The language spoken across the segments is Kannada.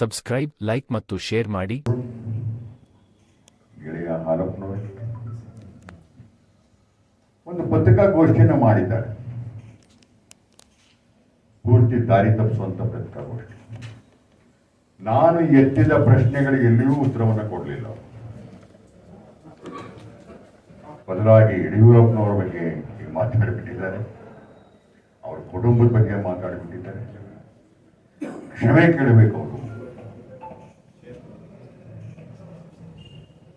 ಸಬ್ಸ್ಕ್ರೈಬ್ ಲೈಕ್ ಮತ್ತು ಶೇರ್ ಮಾಡಿ. ಒಂದು ಪತ್ರಿಕಾಗೋಷ್ಠಿಯನ್ನು ಮಾಡಿದ್ದಾರೆ. ಪೂರ್ತಿ ದಾರಿ ತಪ್ಪಿಸುವಂತ ಪತ್ರಿಕಾಗೋಷ್ಠಿ. ನಾನು ಎತ್ತಿದ ಪ್ರಶ್ನೆಗಳಿಗೆ ಎಲ್ಲಿಯೂ ಉತ್ತರವನ್ನು ಕೊಡಲಿಲ್ಲ. ಬದಲಾಗಿ ಯಡಿಯೂರಪ್ಪನವರ ಬಗ್ಗೆ ಮಾತಾಡಿಬಿಟ್ಟಿದ್ದಾರೆ. ಅವ್ರ ಕುಟುಂಬದ ಬಗ್ಗೆ ಮಾತಾಡಿಬಿಟ್ಟಿದ್ದಾರೆ. ಕ್ಷಮೆ ಕೇಳಬೇಕು ಅವರು.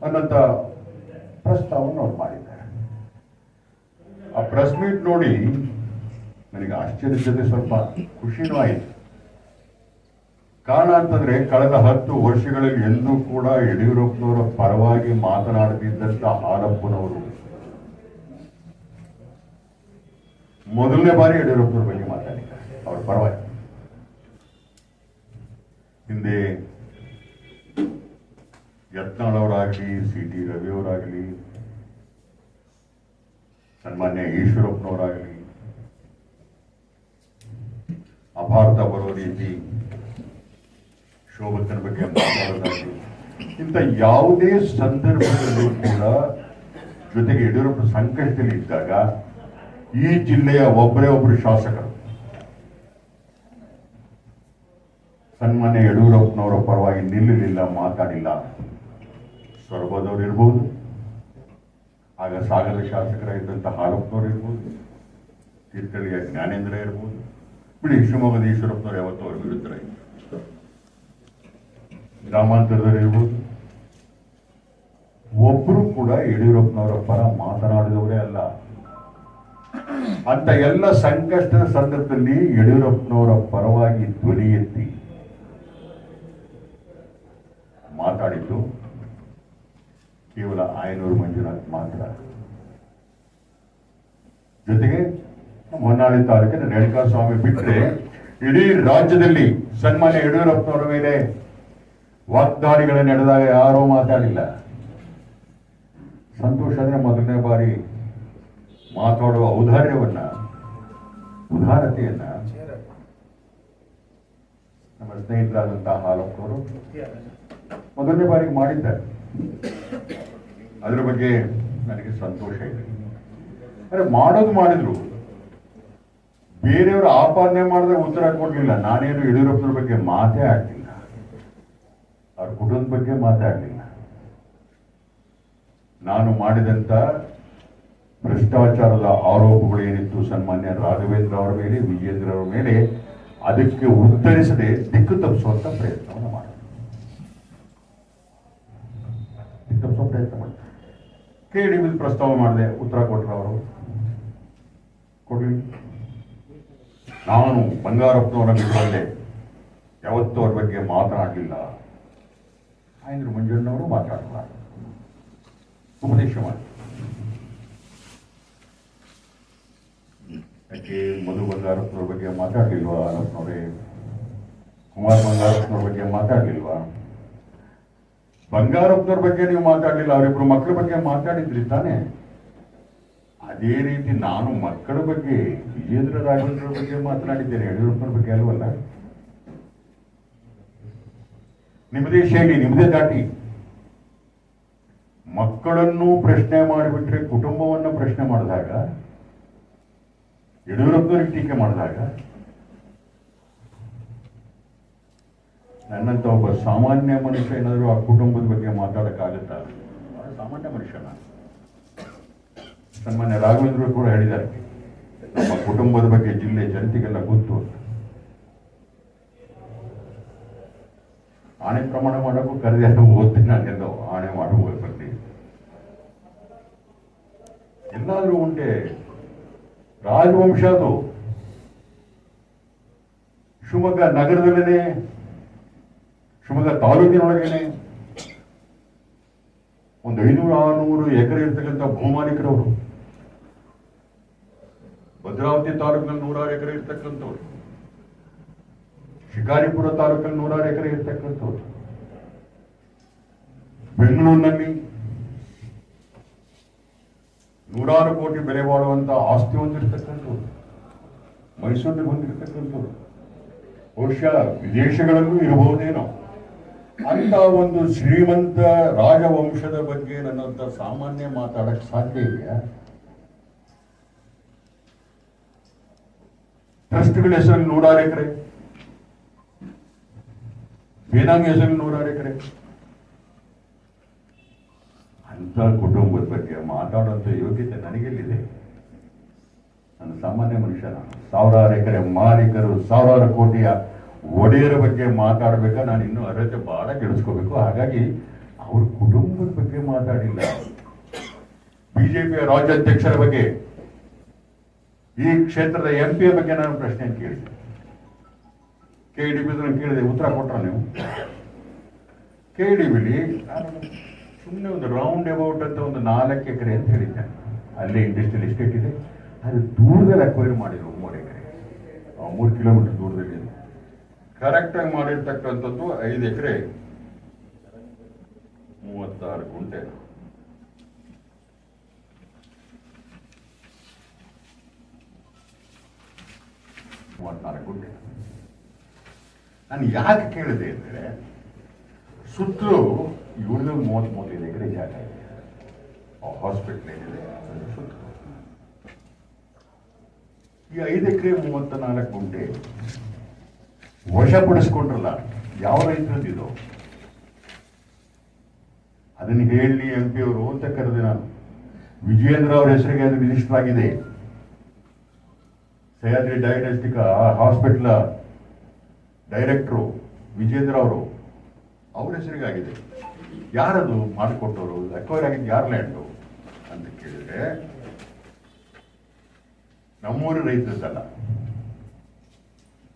ಅನ್ನಂತ ಪ್ರಸ್ತಾವವನ್ನು ಅವ್ರು ಮಾಡಿದ್ದಾರೆ. ಆ ಪ್ರೆಸ್ ಮೀಟ್ ನೋಡಿ ನನಗೆ ಆಶ್ಚರ್ಯದ ಜೊತೆ ಸ್ವಲ್ಪ ಖುಷಿನೂ ಆಯಿತು. ಕಾರಣ ಅಂತಂದ್ರೆ ಕಳೆದ ಹತ್ತು ವರ್ಷಗಳಲ್ಲಿ ಎಂದೂ ಕೂಡ ಯಡಿಯೂರಪ್ಪನವರ ಪರವಾಗಿ ಮಾತನಾಡದಿದ್ದಂತ ಹಾಲಪ್ಪನವರು ಮೊದಲನೇ ಬಾರಿ ಯಡಿಯೂರಪ್ಪನವ್ರ ಬಗ್ಗೆ ಮಾತಾಡಿದ್ದಾರೆ. ಅವ್ರ ಪರವಾಗಿ. ಹಿಂದೆ ಯತ್ನಾಳ್ ಸಿ ಟಿ ರವಿಯವರಾಗಲಿ, ಸನ್ಮಾನ್ಯ ಈಶ್ವರಪ್ಪನವರಾಗಲಿ ಅಪಾರ್ಥ ಬರೋ ರೀತಿ ಶೋಭಕ್ಕನ ಬಗ್ಗೆ ಮಾತಾಡೋದಾಗಲಿ, ಇಂಥ ಯಾವುದೇ ಸಂದರ್ಭದಲ್ಲೂ ಕೂಡ ಜೊತೆಗೆ ಯಡಿಯೂರಪ್ಪ ಸಂಕಷ್ಟದಲ್ಲಿ ಇದ್ದಾಗ ಈ ಜಿಲ್ಲೆಯ ಒಬ್ಬರೇ ಒಬ್ಬರು ಶಾಸಕರು. ಸನ್ಮಾನ್ಯ ಯಡಿಯೂರಪ್ಪನವರ ಪರವಾಗಿ ನಿಲ್ಲಲಿಲ್ಲ, ಮಾತಾಡಿಲ್ಲ. ಸೊರಬದವ್ರು ಇರ್ಬೋದು ಆಗ ಸಾಗರ ಶಾಸಕರಾಗಿದ್ದಂಥ ಹಾಲಪ್ಪನವ್ರು ಇರ್ಬೋದು ತೀರ್ಥಳಿಯ ಜ್ಞಾನೇಂದ್ರ ಇರ್ಬೋದು. ಬಿಡಿ ಶಿವಮೊಗ್ಗದ ಈಶ್ವರಪ್ಪನವ್ರು ಯಾವತ್ತೂ ಅವ್ರ ವಿರುದ್ಧರಾಗಿ ಗ್ರಾಮಾಂತರದವ್ರು ಇರ್ಬೋದು. ಒಬ್ಬರು ಕೂಡ ಯಡಿಯೂರಪ್ಪನವರ ಪರ ಮಾತನಾಡಿದವರೇ ಅಲ್ಲ. ಅಂತ ಎಲ್ಲ ಸಂಕಷ್ಟದ ಸಂದರ್ಭದಲ್ಲಿ ಯಡಿಯೂರಪ್ಪನವರ ಪರವಾಗಿ ಧ್ವನಿ ಎತ್ತಿ ಮಾತಾಡಿದ್ದು ಕೇವಲ ಆಯನೂರು ಮಂಜುನಾಥ್ ಮಾತ್ರ. ಜೊತೆಗೆ ಹೊನ್ನಾಳಿ ತಾಲೂಕಿನ ರೇಣುಕಾ ಸ್ವಾಮಿ ಬಿಟ್ಟರೆ ಇಡೀ ರಾಜ್ಯದಲ್ಲಿ ಸನ್ಮಾನ್ಯ ಯಡಿಯೂರಪ್ಪನವರ ಮೇಲೆ ವಾಗ್ದಾಳಿಗಳು ನಡೆದಾಗ ಯಾರೂ ಮಾತಾಡಿಲ್ಲ. ಸಂತೋಷ ಅಂದ್ರೆ ಮೊದಲನೇ ಬಾರಿ ಮಾತಾಡುವ ಔದಾರ್ಯವನ್ನ, ಉದಾರತೆಯನ್ನ ನಮ್ಮ ಸ್ನೇಹಿತರಾದಂತಹ ಹಾಲಪ್ಪನವರು ಮೊದಲನೇ ಬಾರಿಗೆ ಮಾಡಿದ್ದಾರೆ. ಅದರ ಬಗ್ಗೆ ನನಗೆ ಸಂತೋಷ ಇದೆ. ಅಂದ್ರೆ ಮಾಡೋದು ಮಾಡಿದ್ರು. ಬೇರೆಯವರು ಆಪಾದನೆ ಮಾಡಿದ್ರೆ ಉತ್ತರ ಕೊಡ್ಲಿಲ್ಲ. ನಾನೇನು ಯಡಿಯೂರಪ್ಪನ ಬಗ್ಗೆ ಮಾತೇ ಆಡ್ಲಿಲ್ಲ ಅವ್ರ ಕುಟುಂಬದ ಬಗ್ಗೆ ಮಾತೇ ಆಗಲಿಲ್ಲ. ನಾನು ಮಾಡಿದಂತ ಭ್ರಷ್ಟಾಚಾರದ ಆರೋಪಗಳು ಏನಿತ್ತು ಸನ್ಮಾನ್ಯ ರಾಘವೇಂದ್ರ ಅವರ ಮೇಲೆ ವಿಜೇಂದ್ರ ಅವರ ಮೇಲೆ, ಅದಕ್ಕೆ ಉತ್ತರಿಸದೆ ದಿಕ್ಕು ತಪ್ಪಿಸುವಂತ ಪ್ರಯತ್ನವನ್ನು ಮಾಡಿದ್ರು ದಿಕ್ಕು ತಪ್ಪಿಸುವ ಪ್ರಯತ್ನ ಮಾಡಿದ್ರು ಕೇಳಿ ಪ್ರಸ್ತಾವ ಮಾಡಿದೆ, ಉತ್ತರ ಕೊಟ್ಟರು ಅವರು. ಕೊಡ್ಲಿ ನಾನು ಬಂಗಾರಪ್ಪನವರ ಬಿಡುವಲ್ಲೇ ಯಾವತ್ತೂ ಅವ್ರ ಬಗ್ಗೆ ಮಾತನಾಡಲಿಲ್ಲ. ಆಯ್ತು ಮಂಜಣ್ಣವರು ಮಾತಾಡಲ್ಲ ಉಪದೇಶ ಮಾಡಿ. ಯಾಕೆ ಮಧು ಬಂಗಾರಪ್ಪನವ್ರ ಬಗ್ಗೆ ಮಾತಾಡಲಿಲ್ವಾ? ಅರಪ್ಪನವರೇ ಕುಮಾರ್ ಬಂಗಾರಪ್ಪನವ್ರ ಬಗ್ಗೆ ಮಾತಾಡಲಿಲ್ವಾ? ಬಂಗಾರಪ್ಪನವ್ರ ಬಗ್ಗೆ ನೀವು ಮಾತಾಡಲಿಲ್ಲ, ಅವರಿಬ್ರು ಮಕ್ಕಳ ಬಗ್ಗೆ ಮಾತಾಡಿದ್ರಿ ತಾನೆ? ಅದೇ ರೀತಿ ನಾನು ಮಕ್ಕಳ ಬಗ್ಗೆ ವಿಜೇಂದ್ರ ರಾಘವೇಂದ್ರ ಬಗ್ಗೆ ಮಾತನಾಡಿದ್ದೇನೆ ಯಡಿಯೂರಪ್ಪನ ಬಗ್ಗೆ ಅಲ್ವಲ್ಲ? ನಿಮ್ಮದೇ ಶೈಲಿ, ನಿಮ್ಮದೇ ದಾಟಿ ಮಕ್ಕಳನ್ನು ಪ್ರಶ್ನೆ ಮಾಡಿಬಿಟ್ರೆ ಕುಟುಂಬವನ್ನು ಪ್ರಶ್ನೆ ಮಾಡಿದಾಗ, ಯಡಿಯೂರಪ್ಪನವ್ರಿಗೆ ಟೀಕೆ ಮಾಡಿದಾಗ ನನ್ನಂತ ಒಬ್ಬ ಸಾಮಾನ್ಯ ಮನುಷ್ಯ ಏನಾದರೂ ಆ ಕುಟುಂಬದ ಬಗ್ಗೆ ಮಾತಾಡಕ್ಕಾಗತ್ತಾ? ಬಹಳ ಸಾಮಾನ್ಯ ಮನುಷ್ಯನ ಸನ್ಮಾನ್ಯ ರಾಘವೇಂದ್ರ ಕೂಡ ಹೇಳಿದ್ದಾರೆ. ನಮ್ಮ ಕುಟುಂಬದ ಬಗ್ಗೆ ಜಿಲ್ಲೆ ಜನತೆಗೆಲ್ಲ ಗೊತ್ತು ಅಂತ. ಆಣೆ ಪ್ರಮಾಣ ಮಾಡೋಕ್ಕೂ ಕರೆದೆ ಓದ್ತೀನಿ ನಾನೆಲ್ಲೋ ಆಣೆ ಮಾಡುವ ಬರ್ತೀನಿ ಎಲ್ಲಾದರೂ ಉಂಟೆ. ರಾಜವಂಶ ಅದು. ಶಿವಮೊಗ್ಗ ನಗರದಲ್ಲೇನೆ ಶಿವಮೊಗ್ಗ ತಾಲೂಕಿನೊಳಗೇನೆ ಒಂದು ಐನೂರು ಆರುನೂರು ಎಕರೆ ಇರ್ತಕ್ಕಂಥ ಭೂಮಾಲೀಕರವರು, ಭದ್ರಾವತಿ ತಾಲೂಕಿನಲ್ಲಿ ನೂರಾರು ಎಕರೆ ಇರ್ತಕ್ಕಂಥವ್ರು, ಶಿಕಾರಿಪುರ ತಾಲೂಕಲ್ಲಿ ನೂರಾರು ಎಕರೆ ಇರ್ತಕ್ಕಂಥವ್ರು, ಬೆಂಗಳೂರಿನಲ್ಲಿ ನೂರಾರು ಕೋಟಿ ಬೆಲೆ ಬಾಳುವಂತ ಆಸ್ತಿ ಹೊಂದಿರತಕ್ಕಂಥವ್ರು ಮೈಸೂರಿಗೆ ಹೊಂದಿರತಕ್ಕಂಥವ್ರು, ಬಹುಶಃ ವಿದೇಶಗಳಲ್ಲೂ ಇರಬಹುದೇನೋ ಅಂತ ಒಂದು ಶ್ರೀಮಂತ ರಾಜವಂಶದ ಬಗ್ಗೆ ನನ್ನಂತ ಸಾಮಾನ್ಯ ಮಾತಾಡಕ್ ಸಾಧ್ಯ ಇದೆಯಾ ಟ್ರಸ್ಟ್ಗಳ ಹೆಸರಲ್ಲಿ ನೂರಾರು ಎಕರೆ ಬೇನಾಂಗ್ ಹೆಸರಲ್ಲಿ ನೂರಾರು ಎಕರೆ ಅಂತ ಕುಟುಂಬದ ಬಗ್ಗೆ ಮಾತಾಡುವಂತ ಯೋಗ್ಯತೆ ನನಗೆಲ್ಲಿದೆ? ನಾನು ಸಾಮಾನ್ಯ ಮನುಷ್ಯನ ಸಾವಿರಾರು ಎಕರೆ ಮಾಲೀಕರು, ಸಾವಿರಾರು ಕೋಟಿಯ ಒಡೆಯರ ಬಗ್ಗೆ ಮಾತಾಡಬೇಕಾ? ನಾನು ಇನ್ನೂ ಅರ್ಹತೆ ಬಹಳ ಗೆಳಿಸ್ಕೋಬೇಕು ಹಾಗಾಗಿ ಅವ್ರ ಕುಟುಂಬದ ಬಗ್ಗೆ ಮಾತಾಡಿಲ್ಲ. ಬಿಜೆಪಿಯ ರಾಜ್ಯಾಧ್ಯಕ್ಷರ ಬಗ್ಗೆ. ಈ ಕ್ಷೇತ್ರದ ಎಂ ಪಿಯ ಬಗ್ಗೆ ನಾನು ಪ್ರಶ್ನೆ ಕೇಳಿದೆ. ಕೆ ಡಿ ಬಿ ಕೇಳಿದೆ, ಉತ್ತರ ಕೊಟ್ರ ನೀವು? ಕೆ ಡಿ ಬಿಲಿ ಸುಮ್ಮನೆ ಒಂದು ರೌಂಡ್ ಅಬೌಟ್ ಅಂತ ಒಂದು ನಾಲ್ಕು ಎಕರೆ ಅಂತ ಹೇಳಿದ್ದೆ. ಅಲ್ಲಿ ಇಂಡಸ್ಟ್ರಿಯಲ್ ಎಸ್ಟೇಟ್ ಇದೆ. ಅದು ದೂರದಲ್ಲಿ ಅಕ್ವೈರ್ ಮಾಡಿದ್ರು ಮೂರು ಎಕರೆ. ಮೂರು ಕಿಲೋಮೀಟರ್ ದೂರದಲ್ಲಿ ಕರೆಕ್ಟಾಗಿ ಮಾಡಿರ್ತಕ್ಕಂಥದ್ದು ಐದು ಎಕರೆ ಮೂವತ್ತಾರು ಗುಂಟೆ. ಮೂವತ್ತಾರು ಗುಂಟೆ. ನಾನು ಯಾಕೆ ಕೇಳಿದೆ ಅಂದರೆ, ಸುತ್ತಲೂ ಇವ್ರದ್ದು ಮೂವತ್ತ್ ಮೂವತ್ತೈದು ಎಕರೆ ಜಾಗ ಇದೆ. ಹಾಸ್ಪಿಟ್ಲ್ ಏನಿದೆ? ಈ ಐದು ಎಕರೆ ಮೂವತ್ತ ನಾಲ್ಕು ಗುಂಟೆ ವಶಪಡಿಸ್ಕೊಂಡ್ರಲ್ಲ ಯಾವ ರೈತರದ್ದು? ಅದನ್ನು ಹೇಳಿ ಎಂ ಪಿ ಅವರು ಅಂತ ಕರೆದೆ ನಾನು. ವಿಜಯೇಂದ್ರ ಅವರ ಹೆಸರಿಗೆ ಅದು ರಿಜಿಸ್ಟರ್ ಆಗಿದೆ. ಸಹ್ಯಾದ್ರಿ ಡಯಾಗ್ನೋಸ್ಟಿಕ್ ಹಾಸ್ಪಿಟ್ಲ ಡೈರೆಕ್ಟ್ರು ವಿಜೇಂದ್ರ ಅವರು ಅವ್ರ ಹೆಸರಿಗಾಗಿದೆ ಯಾರದು ಮಾಡಿಕೊಟ್ಟವರು? ಅಕ್ವೈರ್ ಆಗಿದ್ದು ಯಾರ ಲ್ಯಾಂಡು ಅಂತ ಕೇಳಿದ್ರೆ, ನಮ್ಮೂರು ರೈತರದ್ದಲ್ಲ.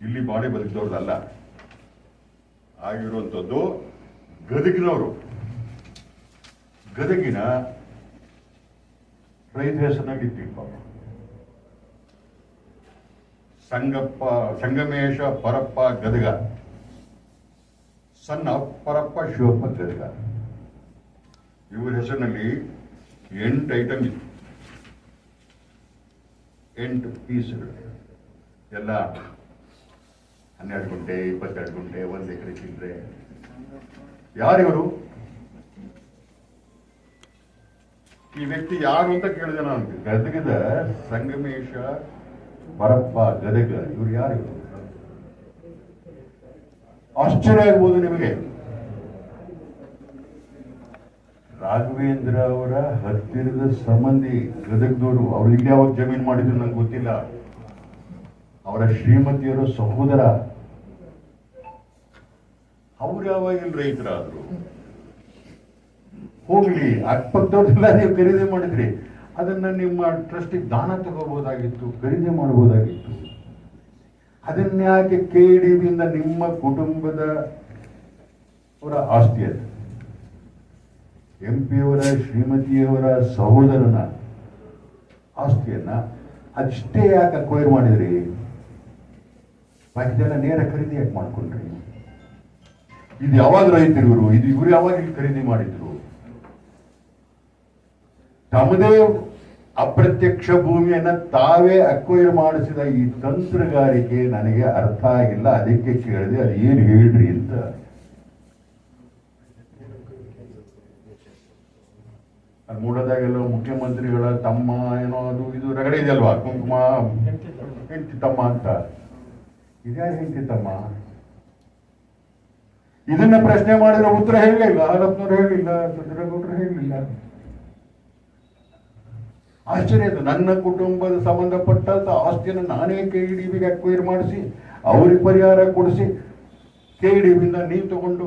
ಇಲ್ಲಿ ಬಾಡಿ ಬದುಕಿದವ್ರದಲ್ಲ, ಆಗಿರುವಂಥದ್ದು ಗದಗಿನವರು. ಗದಗಿನ ರೈತ ಹೆಸರಿನಾಗಿದ್ದೀವಿ ಪಾಪ ಸಂಗಪ್ಪ, ಸಂಗಮೇಶ ಪರಪ್ಪ ಗದಗ. ಸಣ್ಣ ಪರಪ್ಪ ಶಿವಪ್ಪ ಗದಗ. ಇವ್ರ ಹೆಸರಿನಲ್ಲಿ ಎಂಟು ಐಟಮ್ ಇತ್ತು ಎಂಟು ಪೀಸ್ಗಳು ಎಲ್ಲ ಹನ್ನೆರಡು ಗುಂಟೆ, ಇಪ್ಪತ್ತೆರಡು ಗುಂಟೆ, ಒಂದು ಎಕರೆ ಚಿಲ್ಲರೆ ಯಾರಿವರು? ಈ ವ್ಯಕ್ತಿ ಯಾರು ಅಂತ ಕೇಳಿದೆ ನಾನು. ಗದಗದ ಸಂಗಮೇಶ ಬರಪ್ಪ ಗದಗ. ಇವ್ರು ಯಾರು ಆಶ್ಚರ್ಯ ಆಗ್ಬೋದು ನಿಮಗೆ. ರಾಘವೇಂದ್ರ ಅವರ ಹತ್ತಿರದ ಸಂಬಂಧಿ ಗದಗದವರು ಅವ್ರಿಗೆ ಯಾವಾಗ ಜಮೀನು ಮಾಡಿದ್ರು ನಂಗೆ ಗೊತ್ತಿಲ್ಲ. ಅವರ ಶ್ರೀಮತಿಯರ ಸಹೋದರ. ಅವ್ರು ಯಾವಾಗ ಇಲ್ಲಿ ರೈತರಾದ್ರು? ಹೋಗ್ಲಿ ಅಕ್ಕಪಕ್ಕದವ್ರೆಲ್ಲ ನೀವು ಖರೀದಿ ಮಾಡಿದ್ರಿ. ಅದನ್ನ ನಿಮ್ಮ ಟ್ರಸ್ಟಿಗೆ ದಾನ ತಗೋಬಹುದಾಗಿತ್ತು, ಖರೀದಿ ಮಾಡಬಹುದಾಗಿತ್ತು. ಅದನ್ನ ಯಾಕೆ ಕೆ ಡಿ ಬಿಯಿಂದ ನಿಮ್ಮ ಕುಟುಂಬದ ಅವರ ಆಸ್ತಿ ಅದು? ಎಂ ಪಿಯವರ ಶ್ರೀಮತಿಯವರ ಸಹೋದರನ ಆಸ್ತಿಯನ್ನ ಅಷ್ಟೇ ಯಾಕೆ ಅಕ್ವೈರ್ ಮಾಡಿದ್ರಿ? ಬಾಕಿದೆಲ್ಲ ನೇರ ಖರೀದಿ ಯಾಕೆ ಮಾಡ್ಕೊಂಡ್ರಿ? ಇದು ಯಾವಾಗ ರೈತರು ಇವರು. ಇದು ಇವರು ಯಾವಾಗ ಇಲ್ಲಿ ಖರೀದಿ ಮಾಡಿದ್ರು. ತಮ್ಮದೇ ಅಪ್ರತ್ಯಕ್ಷ ಭೂಮಿಯನ್ನ ತಾವೇ ಅಕ್ವೈರ್ ಮಾಡಿಸಿದ ಈ ತಂತ್ರಗಾರಿಕೆ ನನಗೆ ಅರ್ಥ ಆಗಿಲ್ಲ. ಅದಕ್ಕೆ ಕೇಳಿದೆ, ಅದು ಏನು ಹೇಳ್ರಿ ಅಂತ. ಮೂಡದಾಗೆಲ್ಲ ಮುಖ್ಯಮಂತ್ರಿಗಳ ತಮ್ಮ ಏನೋ ಅದು ಇದು ರಗಡೆ ಇದೆಯಲ್ವಾ? ಕುಂಕುಮ, ಹೆಂಡತಿ ತಮ್ಮ ಅಂತ. ಇದ್ಯಾರು ಹೆಂಡತಿ ತಮ್ಮ? ಇದನ್ನ ಪ್ರಶ್ನೆ ಮಾಡಿದ್ರೆ ಉತ್ತರ ಹೇಳಲಿಲ್ಲ ಹಾಲಪ್ಪನವ್ರು ಹೇಳಲಿಲ್ಲ ಚಂದ್ರಗೌಡರು ಹೇಳಲಿಲ್ಲ ಆಶ್ಚರ್ಯ ಅದು ನನ್ನ ಕುಟುಂಬದ ಸಂಬಂಧಪಟ್ಟಂತ ಆಸ್ತಿಯನ್ನು ನಾನೇ ಕೆ ಡಿ ಬಿಗೆ ಅಕ್ವೈರ್ ಮಾಡಿಸಿ, ಅವ್ರಿಗೆ ಪರಿಹಾರ ಕೊಡಿಸಿ ಕೆ ಇ ಡಿ ಬಿಯಿಂದ ನೀವು ತಗೊಂಡು.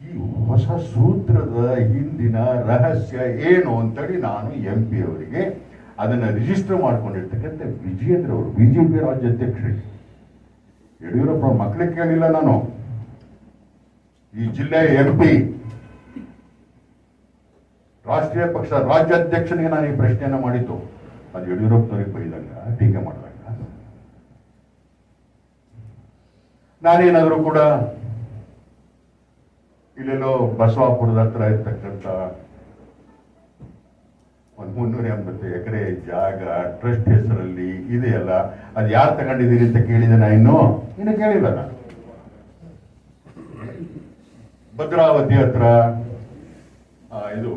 ಈ ಹೊಸ ಸೂತ್ರದ ಹಿಂದಿನ ರಹಸ್ಯ ಏನು ಅಂತೇಳಿ ನಾನು ಎಂ ಪಿ ಅವರಿಗೆ ಅದನ್ನ ರಿಜಿಸ್ಟರ್ ಮಾಡ್ಕೊಂಡಿರ್ತಕ್ಕಂಥ ವಿಜಯೇಂದ್ರ ಅವರು ಬಿಜೆಪಿ ರಾಜ್ಯಾಧ್ಯಕ್ಷರಿಗೆ ಯಡಿಯೂರಪ್ಪ ಮಕ್ಕಳಿಗೆ ಕೇಳಿಲ್ಲ ನಾನು. ಈ ಜಿಲ್ಲೆಯ ಎಂ ಪಿ, ರಾಷ್ಟ್ರೀಯ ಪಕ್ಷ ರಾಜ್ಯಾಧ್ಯಕ್ಷನಿಗೆ ನಾನು ಈ ಪ್ರಶ್ನೆಯನ್ನು ಮಾಡಿತ್ತು ಅದು ಯಡಿಯೂರಪ್ಪನವರಿಗೆ ಬೈದಂಗ ಟೀಕೆ ಮಾಡಿದಾಗ. ನಾನೇನಾದರೂ ಕೂಡ ಇಲ್ಲೆಲ್ಲೋ ಬಸವಾಪುರದ ಹತ್ರ ಇರ್ತಕ್ಕಂಥ ಒಂದು ಮುನ್ನೂರ ಎಂಬತ್ತು ಎಕರೆ ಜಾಗ ಟ್ರಸ್ಟ್ ಹೆಸರಲ್ಲಿ ಇದೆಯಲ್ಲ, ಅದು ಯಾರು ತಗೊಂಡಿದ್ದೀರಿ ಅಂತ ಕೇಳಿದೆ ನಾ ಇನ್ನು? ಇನ್ನು ಕೇಳಿಲ್ಲ ನಾನು. ಭದ್ರಾವತಿ ಹತ್ರ ಇದು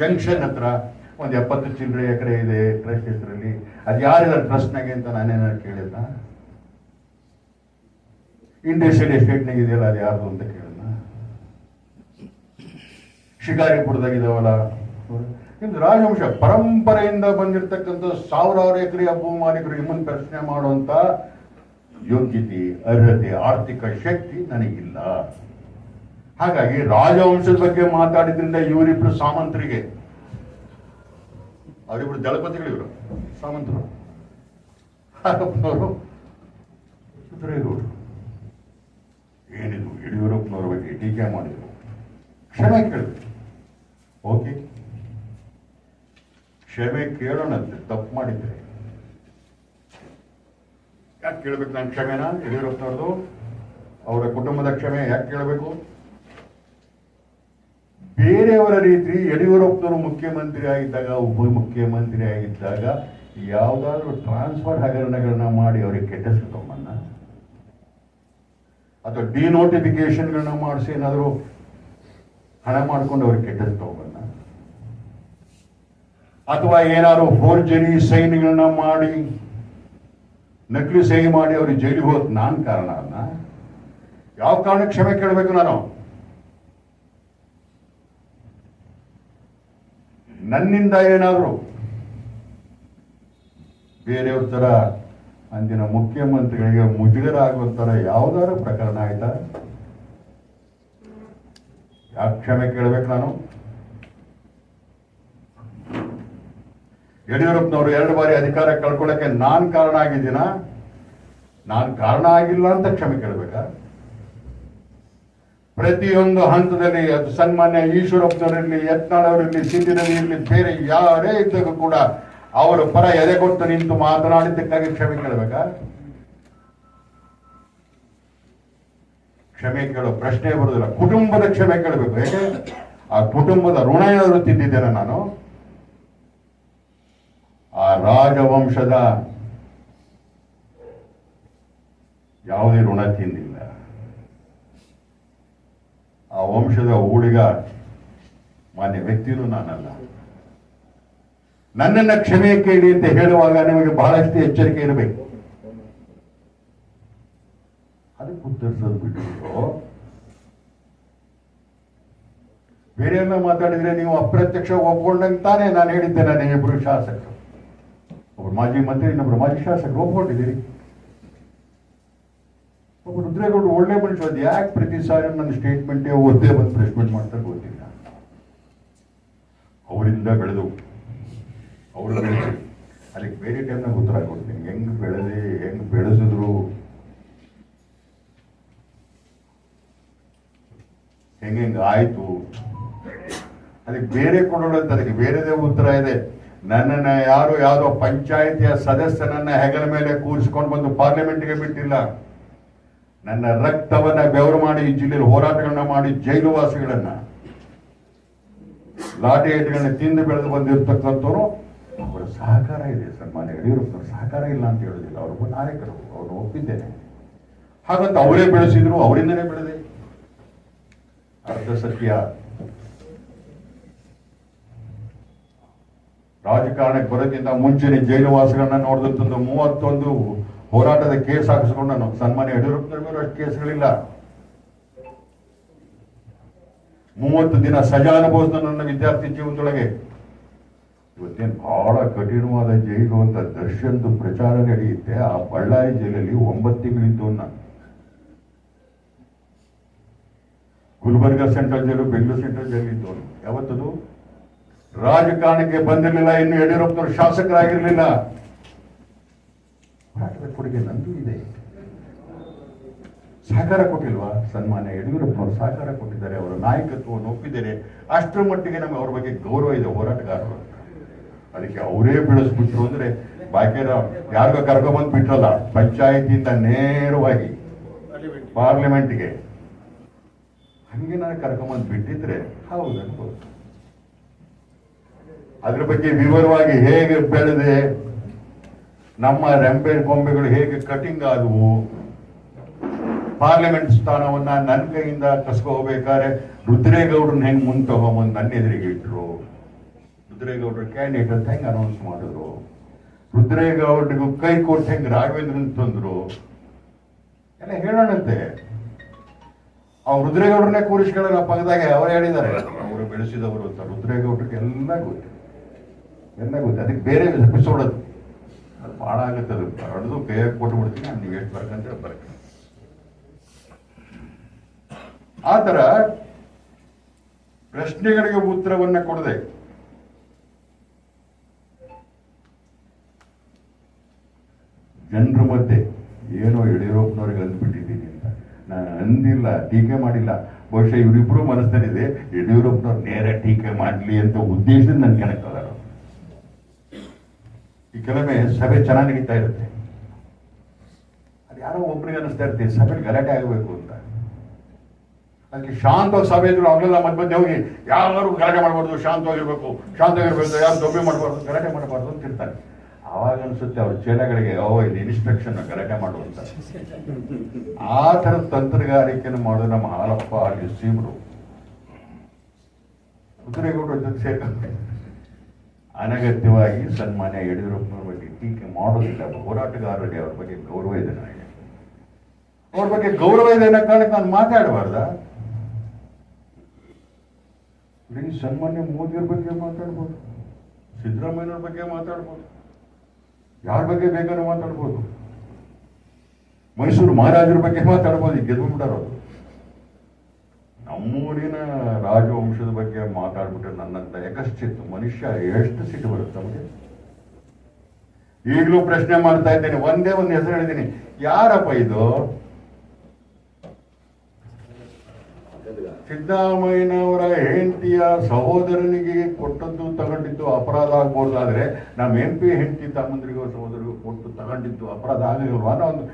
ಜಂಕ್ಷನ್ ಹತ್ರ ಒಂದು ಎಪ್ಪತ್ತು ಚಿಲ್ಲರೆ ಎಕರೆ ಇದೆ ಟ್ರಸ್ಟ್ ಹೆಸರಲ್ಲಿ ಅದು ಯಾರಿದ್ದಾರೆ ಟ್ರಸ್ಟ್ನಾಗೆ ಅಂತ ನಾನೇನಾದ್ರು ಕೇಳಿದ್ನ? ಇಂಡಸ್ಟ್ರಿಯಲ್ ಎಸ್ಟೇಟ್ನಾಗ ಇದೆಯಲ್ಲ, ಅದು ಯಾರ್ದು ಅಂತ ಕೇಳಿದ್ನ? ಶಿಕಾರಿಪುರದಾಗ ಇದಾವಲ್ಲ. ರಾಜವಂಶ ಪರಂಪರೆಯಿಂದ ಬಂದಿರತಕ್ಕಂಥ ಸಾವಿರಾರು ಎಕರೆ ಅಭಿಮಾನಿಗರು ಮಾಲೀಕರು ಪ್ರಶ್ನೆ ಮಾಡುವಂತ ಯೋಗ್ಯತೆ, ಅರ್ಹತೆ, ಆರ್ಥಿಕ ಶಕ್ತಿ ನನಗಿಲ್ಲ. ಹಾಗಾಗಿ ರಾಜವಂಶದ ಬಗ್ಗೆ ಮಾತಾಡಿದ್ರಿಂದ ಇವರಿಬ್ರು ಸಾಮಂತರಿಗೆ. ಅವರಿಬ್ರು ದಳಪತಿಗಳು ಇವರು. ಸಾಮಂತರು. ಹಾಗಪ್ಪನವರು. ಸಿದ್ದರಾಮಯ್ಯಗೌಡರು ಏನಿದು? ಯಡಿಯೂರಪ್ಪನವ್ರ ಬಗ್ಗೆ ಟೀಕೆ ಮಾಡಿದ್ರು. ಕ್ಷಮೆ ಕೇಳಿದ್ರು. ಓಕೆ. ಕ್ಷಮೆ ಕೇಳೋಣಂತೆ. ತಪ್ಪು ಮಾಡಿದ್ರೆ. ಯಾಕೆ ಕೇಳಬೇಕು ನಾನು ಕ್ಷಮೆನ? ಯಡಿಯೂರಪ್ಪನವ್ರದ್ದು? ಅವರ ಕುಟುಂಬದ ಕ್ಷಮೆ ಯಾಕೆ ಕೇಳಬೇಕು? ಬೇರೆಯವರ ರೀತಿ ಯಡಿಯೂರಪ್ಪನವರು ಮುಖ್ಯಮಂತ್ರಿ ಆಗಿದ್ದಾಗ ಉಪ ಮುಖ್ಯಮಂತ್ರಿ ಆಗಿದ್ದಾಗ ಯಾವುದಾದ್ರೂ ಟ್ರಾನ್ಸ್ಫರ್ ಹಗರಣಗಳನ್ನ ಮಾಡಿ ಅವರಿಗೆ ಕೆಟ್ಟ ಹೆಸರು ತಗೊಂಬನ್ನ ಅಥವಾ ಡಿನೋಟಿಫಿಕೇಶನ್ಗಳನ್ನ ಮಾಡಿಸಿ ಏನಾದರೂ ಹಣ ಮಾಡ್ಕೊಂಡು ಅವ್ರಿಗೆ ಕೆಟ್ಟ ಹೆಸರು ತಗೊಂಬನ್ನ ಅಥವಾ ಏನಾದ್ರು ಫೋರ್ಜರಿ ಸೈನ್ಗಳನ್ನ ಮಾಡಿ, ನಕಲಿ ಸಹಿ ಮಾಡಿ ಅವ್ರಿಗೆ ಜೈಲಿಗೆ ಹೋದ್ ನಾನು ಕಾರಣ ಅಲ್ಲ ಯಾವ ಕಾರಣಕ್ಕೆ ಕ್ಷಮೆ ಕೇಳಬೇಕು ನಾನು? ನನ್ನಿಂದ ಏನಾದ್ರು? ಬೇರೆಯವ್ರ ಥರ ಅಂದಿನ ಮುಖ್ಯಮಂತ್ರಿಗಳಿಗೆ ಮುಜುಗರ ಆಗುವಂತರ ಯಾವ್ದಾದ್ರು ಪ್ರಕರಣ ಆಯ್ತಾ? ಯಾಕೆ ಕ್ಷಮೆ ಕೇಳ್ಬೇಕು ನಾನು? ಯಡಿಯೂರಪ್ಪನವರು ಎರಡು ಬಾರಿ ಅಧಿಕಾರ ಕಳ್ಕೊಳ್ಳೋಕೆ ನಾನು ಕಾರಣ ಆಗಿದ್ದೀನ? ನಾನ್ ಕಾರಣ ಆಗಿಲ್ಲ ಅಂತ ಕ್ಷಮೆ ಕೇಳಬೇಕಾ? ಪ್ರತಿಯೊಂದು ಹಂತದಲ್ಲಿ ಅದು ಸನ್ಮಾನ್ಯ ಈಶ್ವರಪ್ಪನವರಿರಲಿ, ಯತ್ನಾಳವರಿರಲಿ ಸಿದ್ದಿನಲ್ಲಿ ಇರಲಿ, ಬೇರೆ ಯಾರೇ ಇದ್ದಾಗ ಕೂಡ ಅವರು ಪರ ಎದೆ ಕೊಟ್ಟು ನಿಂತು ಮಾತನಾಡಿದ್ದಕ್ಕಾಗಿ ಕ್ಷಮೆ ಕೇಳಬೇಕಾ? ಕ್ಷಮೆ ಕೇಳೋ ಪ್ರಶ್ನೆ ಬರುದಿಲ್ಲ. ಕುಟುಂಬದ ಕ್ಷಮೆ ಕೇಳಬೇಕು. ಯಾಕೆ ಆ ಕುಟುಂಬದ ಋಣ ಏನಾದರೂ ತಿಂದಿದ್ದೇನೆ ನಾನು. ಆ ರಾಜವಂಶದ ಯಾವುದೇ ಋಣ ತಿಂದಿಲ್ಲ. ಆ ವಂಶದ ಊಳಿಗ ಮಾನ್ಯ ವ್ಯಕ್ತಿನೂ ನಾನಲ್ಲ. ನನ್ನನ್ನ ಕ್ಷಮೆ ಕೇಳಿ ಅಂತ ಹೇಳುವಾಗ ನಿಮಗೆ ಬಹಳಷ್ಟು ಎಚ್ಚರಿಕೆ ಇರಬೇಕು. ಅದಕ್ಕೆ ಉತ್ತರಿಸೋದು ಬಿಟ್ಟು ಬೇರೆ ಎಲ್ಲ ಮಾತಾಡಿದ್ರೆ ನೀವು ಅಪ್ರತ್ಯಕ್ಷ ಒಪ್ಕೊಂಡಂಗೆ ತಾನೇ ನಾನು ಹೇಳಿದ್ದೇನೆ ಇಬ್ಬರು ಶಾಸಕರು. ಒಬ್ರು ಮಾಜಿ ಮಂತ್ರಿ, ಇನ್ನೊಬ್ರು ಮಾಜಿ ಶಾಸಕರು ಒಪ್ಕೊಂಡಿದ್ದೀರಿ. ಒಬ್ಬ ರುದ್ರೇಗೌಡರು ಒಳ್ಳೆ ಮನುಷ್ಯ ಅದು. ಯಾಕೆ ಪ್ರತಿ ಸಾರಿ ನನ್ನ ಸ್ಟೇಟ್ಮೆಂಟೇ ಓದ್ದೇ ಬಂದು ಪ್ರೆಸ್ಮೆಂಟ್ ಮಾಡ್ತಾರೆ ಗೊತ್ತಿಲ್ಲ. ಅವರಿಂದ ಬೆಳೆದು ಅವರು ಬೆಳೆಸಿ ಅದಕ್ಕೆ ಬೇರೆ ಟೈಮ್ನಾಗ ಉತ್ತರ ಕೊಡ್ತೀನಿ. ಹೆಂಗ್ ಬೆಳೆದಿ, ಹೆಂಗ್ ಬೆಳೆಸಿದ್ರು. ಹೆಂಗ್ ಹೆಂಗ್ ಆಯ್ತು. ಅದಕ್ಕೆ ಬೇರೆ ಕೊಡೋಣ ಅಂತ ಅದಕ್ಕೆ ಬೇರೆದೇ ಉತ್ತರ ಇದೆ. ನನ್ನನ್ನ ಯಾರು ಯಾವುದೋ ಪಂಚಾಯಿತಿಯ ಸದಸ್ಯನನ್ನ ಹೆಗಲ ಮೇಲೆ ಕೂರಿಸಿಕೊಂಡು ಬಂದು ಪಾರ್ಲಿಮೆಂಟ್ಗೆ ಬಿಟ್ಟಿಲ್ಲ. ನನ್ನ ರಕ್ತವನ್ನ ಬೆವರು ಮಾಡಿ ಈ ಜಿಲ್ಲೆಯಲ್ಲಿ ಹೋರಾಟಗಳನ್ನ ಮಾಡಿ ಜೈಲುವಾಸಿಗಳನ್ನ ಲಾಠಿ ಏಟುಗಳನ್ನ ತಿಂದು ಬೆಳೆದು ಬಂದಿರತಕ್ಕಂಥವ್ರು, ಅವರ ಸಹಕಾರ ಇದೆ ಸನ್ಮಾನ್ಯ ಯಡಿಯೂರಪ್ಪನವ್ರ ಸಹಕಾರ ಇಲ್ಲ ಅಂತ ಹೇಳೋದಿಲ್ಲ ಅವರೊಬ್ಬ ನಾಯಕರು ಅವರು ಒಪ್ಪಿದ್ದೇನೆ. ಹಾಗಂತ ಅವರೇ ಬೆಳೆಸಿದ್ರು ಅವರಿಂದನೇ ಬೆಳೆದೆ. ಅರ್ಧ ಸತ್ಯ. ರಾಜಕಾರಣಕ್ಕೆ ಬರೋಕ್ಕಿಂತ ಮುಂಚೆನೆ ಜೈಲು ವಾಸಗಳನ್ನ ನೋಡಿದಂಥದ್ದು ಮೂವತ್ತೊಂದು ಹೋರಾಟದ ಕೇಸ್ ಹಾಕಿಸ್ಕೊಂಡು ನಾನು ಸನ್ಮಾನ್ಯ ಯಡಿಯೂರಪ್ಪನವ್ರ ಮೇಲೆ ಅಷ್ಟು ಕೇಸ್ಗಳಿಲ್ಲ. ಮೂವತ್ತು ದಿನ ಸಜಾ ಅನುಭವಿಸಿದ ನನ್ನ ವಿದ್ಯಾರ್ಥಿ ಜೀವನದೊಳಗೆ ಇವತ್ತೇನು ಬಹಳ ಕಠಿಣವಾದ ಜೈಲು ಅಂತ ದರ್ಶನ್ದು ಪ್ರಚಾರ ನಡೆಯುತ್ತೆ. ಆ ಬಳ್ಳಾರಿ ಜೈಲಲ್ಲಿ ಒಂಬತ್ತು ತಿಂಗಳಿದ್ದು ನಾನು Gulbarga central jail, Bengaluru central jail ಇದ್ದವನು ಯಾವತ್ತದು? ರಾಜಕಾರಣಕ್ಕೆ ಬಂದಿರಲಿಲ್ಲ, ಇನ್ನು ಯಡಿಯೂರಪ್ಪನವರು ಶಾಸಕರಾಗಿರ್ಲಿಲ್ಲ. ಹೋರಾಟದ ಕೊಡುಗೆ ನಂದು ಇದೆ. ಸಹಕಾರ ಕೊಟ್ಟಿಲ್ವಾ? ಸನ್ಮಾನ್ಯ ಯಡಿಯೂರಪ್ಪನವರು ಸಹಕಾರ ಕೊಟ್ಟಿದ್ದಾರೆ, ಅವರ ನಾಯಕತ್ವವನ್ನು ಒಪ್ಪಿದ್ದಾರೆ. ಅಷ್ಟರ ಮಟ್ಟಿಗೆ ನಮಗೆ ಅವ್ರ ಬಗ್ಗೆ ಗೌರವ ಇದೆ ಹೋರಾಟಗಾರರು. ಅದಕ್ಕೆ ಅವರೇ ಬೆಳೆಸ್ಬಿಟ್ರು ಅಂದ್ರೆ ಬಾಕಿ ಯಾರಿಗೋ ಕರ್ಕೊಂಬಂದು ಬಿಟ್ರಲ್ಲ ಪಂಚಾಯತಿಯಿಂದ ನೇರವಾಗಿ ಪಾರ್ಲಿಮೆಂಟ್ಗೆ. ಹಂಗೆ ನಾನು ಕರ್ಕೊಂಬಂದು ಬಿಟ್ಟಿದ್ರೆ ಹೌದು. ಅದ್ರ ಬಗ್ಗೆ ವಿವರವಾಗಿ ಹೇಗೆ ಬೆಳೆದೆ? ನಮ್ಮ ರೆಂಬೆ ಬೊಂಬೆಗಳು ಹೇಗೆ ಕಟಿಂಗ್ ಆದವು? ಪಾರ್ಲಿಮೆಂಟ್ ಸ್ಥಾನವನ್ನ ನನ್ನ ಕೈಯಿಂದ ಕಸ್ಕೋಬೇಕಾದ್ರೆ ರುದ್ರೇಗೌಡರನ್ನ ಹೆಂಗ್ ಮುಂದೆ ತಗೊಂಬಂದು ನನ್ನ ಎದುರಿಗೆ ಇಟ್ರು. ರುದ್ರೇಗೌಡ್ರ ಕ್ಯಾಂಡಿಡೇಟ್ ಅಂತ ಹೆಂಗ್ ಅನೌನ್ಸ್ ಮಾಡಿದ್ರು? ರುದ್ರೇಗೌಡ್ರಿಗೂ ಕೈ ಕೊಟ್ಟು ಹೆಂಗ್ ರಾಘವೇಂದ್ರನ್ ತಂದ್ರು? ಎಲ್ಲ ಹೇಳೋಣಂತೆ. ಅವ್ರು ರುದ್ರೇಗೌಡ್ರನ್ನೇ ಕೂರಿಸ್ಕೊಳ್ಳಲ್ಲ ಪಕ್ಕದಾಗೆ ಅವ್ರು ಹೇಳಿದ್ದಾರೆ. ಅವರು ಬೆಳೆಸಿದವರು ಅಂತ ರುದ್ರೇಗೌಡ್ರಿಗೆ ಎಲ್ಲ ಗೊತ್ತು. ಎಲ್ಲ ಗೊತ್ತು. ಅದಕ್ಕೆ ಬೇರೆ ಎಪಿಸೋಡ್ ಅದು ಭಾಳ ಆಗುತ್ತೆ ಅದು. ಹೊಡೆದು ಕೈಯಾಗಿ ಕೊಟ್ಟು ಬಿಡ್ತೀನಿ, ನಾನು ನೀವು ಎಷ್ಟು ಬರ್ಕಂತ ಬರ್ಕ ಆ ಥರ ಪ್ರಶ್ನೆಗಳಿಗೆ ಉತ್ತರವನ್ನ ಕೊಡದೆ. ಜನರ ಮಧ್ಯೆ ಏನೋ ಯಡಿಯೂರಪ್ಪನವ್ರಿಗೆ ಅಂದ್ಬಿಟ್ಟಿದ್ದೀನಿ ಅಂತ. ನಾನು ಅಂದಿಲ್ಲ, ಟೀಕೆ ಮಾಡಿಲ್ಲ. ಬಹುಶಃ ಇವರಿಬ್ರು ಮನಸ್ಸಲ್ಲಿದೆ, ಯಡಿಯೂರಪ್ಪನವ್ರು ನೇರ ಟೀಕೆ ಮಾಡಲಿ ಅಂತ ಉದ್ದೇಶದಿಂದ ನನ್ ಕೆಣಕಲ್ಲ ಈ ಕೆಲವೊಮ್ಮೆ ಸಭೆ ಚೆನ್ನಾಗಿ ನಡೀತಾ ಇರುತ್ತೆ. ಅದು ಯಾರೋ ಒಬ್ರಿಗೆ ಅನಿಸ್ತಾ ಇರುತ್ತೆ ಸಭೆ ಗಲಾಟೆ ಆಗಬೇಕು ಅಂತ. ಅದಕ್ಕೆ ಶಾಂತವಾಗಿ ಸಭೆ ಇದ್ರು ಅವರೆಲ್ಲ ಮಧ್ಯ ಮಧ್ಯೆ ಹೋಗಿ ಯಾರು ಗಲಾಟೆ ಮಾಡಬಾರ್ದು, ಶಾಂತವಾಗಿರ್ಬೇಕು ಶಾಂತವಾಗಿರ್ಬೇಕು ಯಾರು ದೊಬ್ಬೆ ಮಾಡಬಾರ್ದು, ಗಲಾಟೆ ಮಾಡಬಾರ್ದು ಅಂತ ಇರ್ತಾರೆ. ಆವಾಗ ಅನ್ಸುತ್ತೆ ಅವ್ರ ಚೇಲಗಳಿಗೆ, ಓ, ಇಲ್ಲಿ ಇನ್ಸ್ಪೆಕ್ಷನ್ ಗಲಾಟೆ ಮಾಡು ಅಂತ. ಆ ಥರದ ತಂತ್ರಗಾರಿಕೆಯನ್ನು ಮಾಡೋದು ನಮ್ಮ ಹಾಲಪ್ಪ ಅಲ್ಲಿ ಸೀಮರು. ಕುದುರೆಗೌಡರ ಜೊತೆ ಅನಗತ್ಯವಾಗಿ ಸನ್ಮಾನ್ಯ ಯಡಿಯೂರಪ್ಪನವ್ರ ಬಗ್ಗೆ ಟೀಕೆ ಮಾಡೋದಿಲ್ಲ. ಹೋರಾಟಗಾರರಿಗೆ ಅವ್ರ ಬಗ್ಗೆ ಗೌರವ ಇದೆ ನನಗೆ ಅವ್ರ ಬಗ್ಗೆ ಗೌರವ ಇದೆ ಅನ್ನೋ ಕಾರಣಕ್ಕೆ ನಾನು ಮಾತಾಡಬಾರ್ದ? ಇಡೀ ಸನ್ಮಾನ್ಯ ಮೋದಿಯವ್ರ ಬಗ್ಗೆ ಮಾತಾಡ್ಬೋದು. ಸಿದ್ದರಾಮಯ್ಯನವ್ರ ಬಗ್ಗೆ ಮಾತಾಡ್ಬೋದು. ಯಾರ ಬಗ್ಗೆ ಬೇಕಾದ್ರೂ ಮಾತಾಡ್ಬೋದು. ಮೈಸೂರು ಮಹಾರಾಜರ ಬಗ್ಗೆ ಮಾತಾಡ್ಬೋದು. ಈಗ ಗೆದ್ದುಬಿಟ್ಟಾರ ನಮ್ಮೂರಿನ ರಾಜವಂಶದ ಬಗ್ಗೆ ಮಾತಾಡ್ಬಿಟ್ರೆ ನನ್ನಂತ ಯಕಶ್ಚಿತ್ತು ಮನುಷ್ಯ ಎಷ್ಟು ಸಿಟ್ಟು ಬರುತ್ತೆ ನಮಗೆ? ಈಗಲೂ ಪ್ರಶ್ನೆ ಮಾಡ್ತಾ ಇದ್ದೇನೆ, ಒಂದೇ ಒಂದು ಹೆಸರು ಹೇಳಿದ್ದೀನಿ. ಯಾರಪ್ಪ ಇದು? ಸಿದ್ದರಾಮಯ್ಯನವರ ಹೆಂಡತಿಯ ಸಹೋದರನಿಗೆ ಕೊಟ್ಟದ್ದು ತಗೊಂಡಿದ್ದು ಅಪರಾಧ ಆಗ್ಬೋದಾದ್ರೆ ನಮ್ಮ ಎಂ ಪಿ ಹೆಂಡತಿ ತಮ್ಮಂದ್ರಿಗೋ ಸಹೋದರಿಗೂ ಕೊಟ್ಟು ತಗೊಂಡಿದ್ದು ಅಪರಾಧ ಆಗಲಿಲ್ವಾ ಅನ್ನೋ ಒಂದು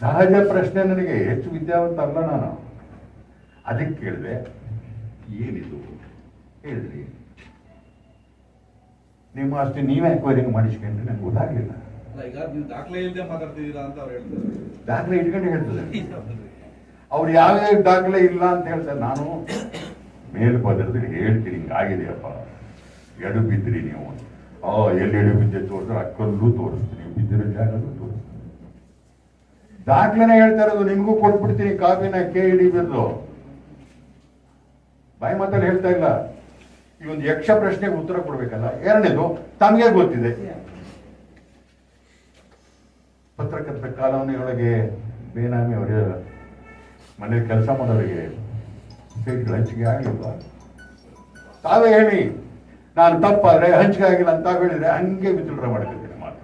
ಸಹಜ ಪ್ರಶ್ನೆ ನನಗೆ. ಹೆಚ್ಚು ವಿದ್ಯಾವಂತ ಅಲ್ಲ ನಾನು. ಅದಕ್ಕೆ ಕೇಳಿದೆ ಏನಿದು? ಹೇಳಿದ್ರಿ. ನಿಮ್ಮ ಅಷ್ಟೇ ನೀವೇ ಎಕ್ವೈರಿಂಗ್ ಮಾಡಿಸ್ಕೊಂಡ್ರೆ ನಂಗೆ ಗೊತ್ತಾಗ್ಲಿಲ್ಲ. ದಾಖಲೆ ಇಲ್ಲದೆ ಮಾತಾಡ್ತಿದ್ದೀರಾ ಅಂತ ಅವ್ರು ಹೇಳ್ತಾರೆ. ದಾಖಲೆ ಇಟ್ಕೊಂಡು ಹೇಳ್ತದೆ ಅವ್ರು ಯಾವ ದಾಖಲೆ ಇಲ್ಲ ಅಂತ ಹೇಳ್ತಾರೆ. ನಾನು ಮೇಲ್ಪದರದಲ್ಲಿ ಹೇಳ್ತೀನಿ ಹಿಂಗಾಗಿದೆಯಪ್ಪ ಎಡು ಬಿದ್ದಿರಿ ನೀವು. ಆ ಎಲ್ಲಿ ಎಡು ಬಿದ್ದೆ ತೋರಿಸ್ರೆ ಅಕ್ಕಲ್ಲೂ ತೋರಿಸ್ತೀನಿ. ಬಿದ್ದಿರೋ ಜಾಗಲ್ಲೂ ತೋರಿಸ್ತೀನಿ. ದಾಖಲೆನೇ ಹೇಳ್ತಾ ಇರೋದು ನಿಮಗೂ ಕೊಟ್ಬಿಡ್ತೀನಿ ಕಾಪಿನ ಕೆ ಇಡಿ ಬಿದ್ದು ಬಾಯಿ ಮಾತಲ್ಲಿ ಹೇಳ್ತಾ ಇಲ್ಲ. ಈ ಒಂದು ಯಕ್ಷ ಪ್ರಶ್ನೆಗೆ ಉತ್ತರ ಕೊಡಬೇಕಲ್ಲ? ಎರಡನೇದು, ತಮಗೆ ಗೊತ್ತಿದೆ? ಪತ್ರಕರ್ತರ ಕಾಲೋನಿಯೊಳಗೆ ಬೇನಾಮಿ ಅವರಿಗೆ ಮನೇಲಿ ಕೆಲಸ ಮಾಡೋರಿಗೆ ಸೀಟ್ಗಳು ಹಂಚಿಕೆ ಆಗಿಲ್ವ ತಾವೇ ಹೇಳಿ, ನಾನು ತಪ್ಪಾದ್ರೆ ಹಂಚಿಕೆ ಆಗಿಲ್ಲ ಅಂತ ಹೇಳಿದ್ರೆ ಹಂಗೆ ವಿಚಿತ್ರ ಮಾಡ್ಕೊಳ್ತೀನಿ ಮಾತು.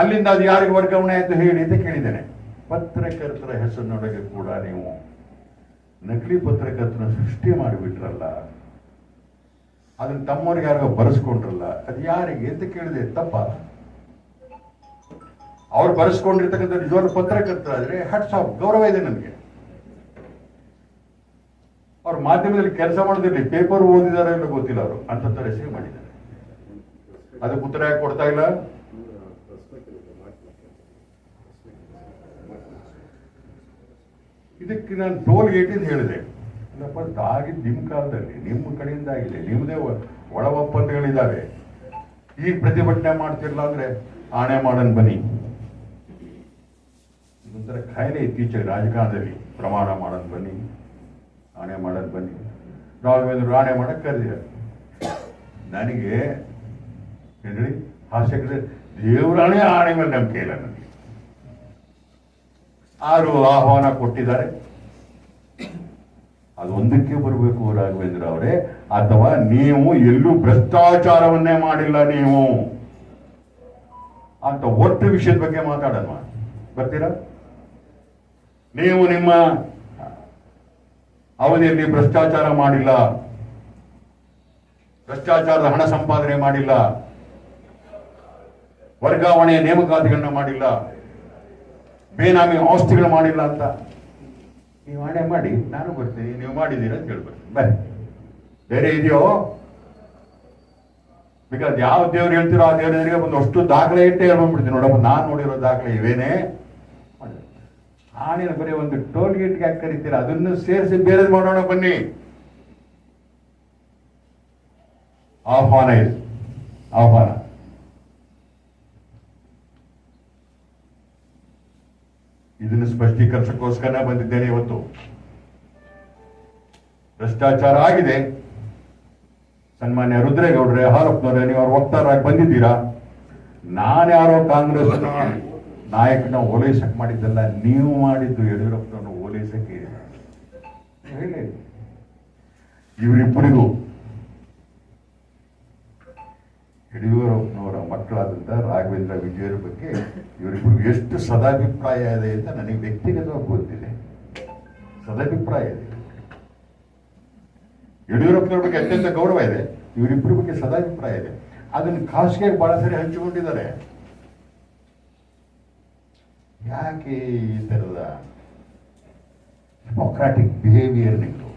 ಅಲ್ಲಿಂದ ಅದು ಯಾರಿಗೆ ವರ್ಗಾವಣೆ ಅಂತ ಹೇಳಿ ಅಂತ ಕೇಳಿದ್ದೇನೆ. ಪತ್ರಕರ್ತರ ಹೆಸರಿನೊಳಗೆ ಕೂಡ ನೀವು ನಕಲಿ ಪತ್ರಕರ್ತನ ಸೃಷ್ಟಿ ಮಾಡಿಬಿಟ್ರಲ್ಲ, ಅದನ್ನ ತಮ್ಮವ್ರಿಗೆ ಯಾರಿಗೋ ಬರೆಸ್ಕೊಂಡ್ರಲ್ಲ, ಅದು ಯಾರಿಗೆ ಅಂತ ಕೇಳಿದೆ ತಪ್ಪ. ಅವ್ರು ಬರೆಸ್ಕೊಂಡಿರ್ತಕ್ಕಂಥ ನಿಜವಾದ ಪತ್ರಕರ್ತರಾದ್ರೆ ಹಟ್ಸ್ ಆಫ್ ಗೌರವ ಇದೆ ನನಗೆ. ಅವ್ರ ಮಾಧ್ಯಮದಲ್ಲಿ ಕೆಲಸ ಮಾಡೋದಿಲ್ಲ ಪೇಪರ್ ಓದಿದಾರೋ ಇಲ್ಲ ಗೊತ್ತಿಲ್ಲ ಅವರು ಅಂತ ರಿಸೀವ್ ಮಾಡಿದ್ದಾರೆ. ಅದಕ್ಕೆ ಉತ್ತರ ಯಾಕೆ ಕೊಡ್ತಾ ಇಲ್ಲ? ಇದಕ್ಕೆ ನಾನು ಟೋಲ್ ಗೇಟಿಂದ ಹೇಳಿದೆ. ಇಲ್ಲಪ್ಪ ಆಗಿದ್ದು ನಿಮ್ಮ ಕಾಲದಲ್ಲಿ ನಿಮ್ಮ ಕಡೆಯಿಂದ ಆಗಿದೆ ನಿಮ್ಮದೇ ಒಳ ಒಪ್ಪಂದಗಳಿದ್ದಾವೆ ಈಗ ಪ್ರತಿಭಟನೆ ಮಾಡ್ತಿರಲ್ಲ ಅಂದ್ರೆ ಆಣೆ ಮಾಡನ್ ಬನ್ನಿ. ಇದೊಂಥರ ಖಾಯಿಲೆ ಇತ್ತೀಚೆಗೆ ರಾಜಕಾರಣದಲ್ಲಿ. ಪ್ರಮಾಣ ಮಾಡನ್ ಬನ್ನಿ, ಆಣೆ ಮಾಡನ್ ಬನ್ನಿ. ರಾಘವೇಂದ್ರ ಆಣೆ ಮಾಡಕ್ ಕರೆದಿರ ನನಗೆ ಹೇಳಿ ಹಾಸ್ಯಕ್ಕೆ ದೇವರಾಣೆ ಆಣೆ ಮೇಲೆ ನಂಬಿಕೆ ಇಲ್ಲ ನನಗೆ. ಆರು ಆಹ್ವಾನ ಕೊಟ್ಟಿದ್ದಾರೆ. ಅದೊಂದಕ್ಕೆ ಬರಬೇಕು ರಾಘವೇಂದ್ರ ಅವರೇ. ಅಥವಾ ನೀವು ಎಲ್ಲೂ ಭ್ರಷ್ಟಾಚಾರವನ್ನೇ ಮಾಡಿಲ್ಲ ನೀವು. ಅಂತ ಒಟ್ಟು ವಿಷಯದ ಬಗ್ಗೆ ಮಾತಾಡೋಣ. ಬರ್ತೀರಾ? ನೀವು ನಿಮ್ಮ ಅವಧಿಯಲ್ಲಿ ಭ್ರಷ್ಟಾಚಾರ ಮಾಡಿಲ್ಲ. ಭ್ರಷ್ಟಾಚಾರದ ಹಣ ಸಂಪಾದನೆ ಮಾಡಿಲ್ಲ. ವರ್ಗಾವಣೆ ನೇಮಕಾತಿಗಳನ್ನ ಮಾಡಿಲ್ಲ. ಬೇನಾಮಿ ಆಸ್ತಿಗಳು ಮಾಡಿಲ್ಲ ಅಂತ. ನೀವು ಹಣೆ ಮಾಡಿ, ನಾನು ಬರ್ತೀನಿ, ನೀವು ಮಾಡಿದ್ದೀರಾ ಅಂತ ಹೇಳ್ಬರ್ತೀನಿ ಬರ್ರಿ ಬೇರೆ ಇದೆಯೋ? ಬಿಕಾಸ್ ಯಾವ ದೇವ್ರು ಹೇಳ್ತೀರೋ ಆ ದೇವ್ರಿಗೆ ಒಂದು ಅಷ್ಟು ದಾಖಲೆ ಇಟ್ಟೆ ಹೇಳ್ಬಿಡ್ತೀನಿ ನೋಡಪ್ಪ ನಾನು ನೋಡಿರೋ ದಾಖಲೆ ಇವೇನೇ. ಆಣಿನ ಬರೀ ಒಂದು ಟೋಲ್ ಗೇಟ್ಗೆ ಯಾಕೆ ಕರಿತೀರ? ಅದನ್ನು ಸೇರಿಸಿ ಬೇರೆ ಮಾಡೋಣ ಬನ್ನಿ. ಆಹ್ವಾನ ಇದೆ. ಆಹ್ವಾನ. ಇದನ್ನು ಸ್ಪಷ್ಟೀಕರಿಸಕ್ಕೋಸ್ಕರ ಬಂದಿದ್ದೇನೆ ಇವತ್ತು. ಭ್ರಷ್ಟಾಚಾರ ಆಗಿದೆ. ಸನ್ಮಾನ್ಯ ರುದ್ರೇಗೌಡ್ರೆ, ಹಾರಪ್ಪನವ್ರೆ, ನೀವು ಅವ್ರ ವಕ್ತಾರಾಗಿ ಬಂದಿದ್ದೀರಾ? ನಾನ್ಯಾರೋ ಕಾಂಗ್ರೆಸ್ ನಾಯಕನ ಓಲೈಸಕ್ ಮಾಡಿದ್ದಲ್ಲ, ನೀವು ಮಾಡಿದ್ದು ಯಡಿಯೂರಪ್ಪನವ್ರನ್ನ ಓಲೈಸಕ್ಕೆ ಇವರಿಬ್ಬರಿಗೂ ಯಡಿಯೂರಪ್ಪನವರ ಮಕ್ಕಳಾದಂಥ ರಾಘವೇಂದ್ರ ವಿಜಯರ ಬಗ್ಗೆ ಇವರಿಬ್ಬರು ಎಷ್ಟು ಸದಾಭಿಪ್ರಾಯ ಇದೆ ಅಂತ ನನಗೆ ವ್ಯಕ್ತಿಗತವಾಗಿ ಗೊತ್ತಿದೆ. ಸದಾಭಿಪ್ರಾಯ ಇದೆ. ಯಡಿಯೂರಪ್ಪನವ್ರ ಬಗ್ಗೆ ಅತ್ಯಂತ ಗೌರವ ಇದೆ. ಇವರಿಬ್ಬರ ಬಗ್ಗೆ ಸದಾಭಿಪ್ರಾಯ ಇದೆ. ಅದನ್ನು ಖಾಸಗಿಯಾಗಿ ಬಹಳ ಸರಿ ಹಂಚಿಕೊಂಡಿದ್ದಾರೆ. ಯಾಕೆ ಈ ಥರದ ಡೆಮೊಕ್ರಾಟಿಕ್ ಬಿಹೇವಿಯರ್ ನಿಂತು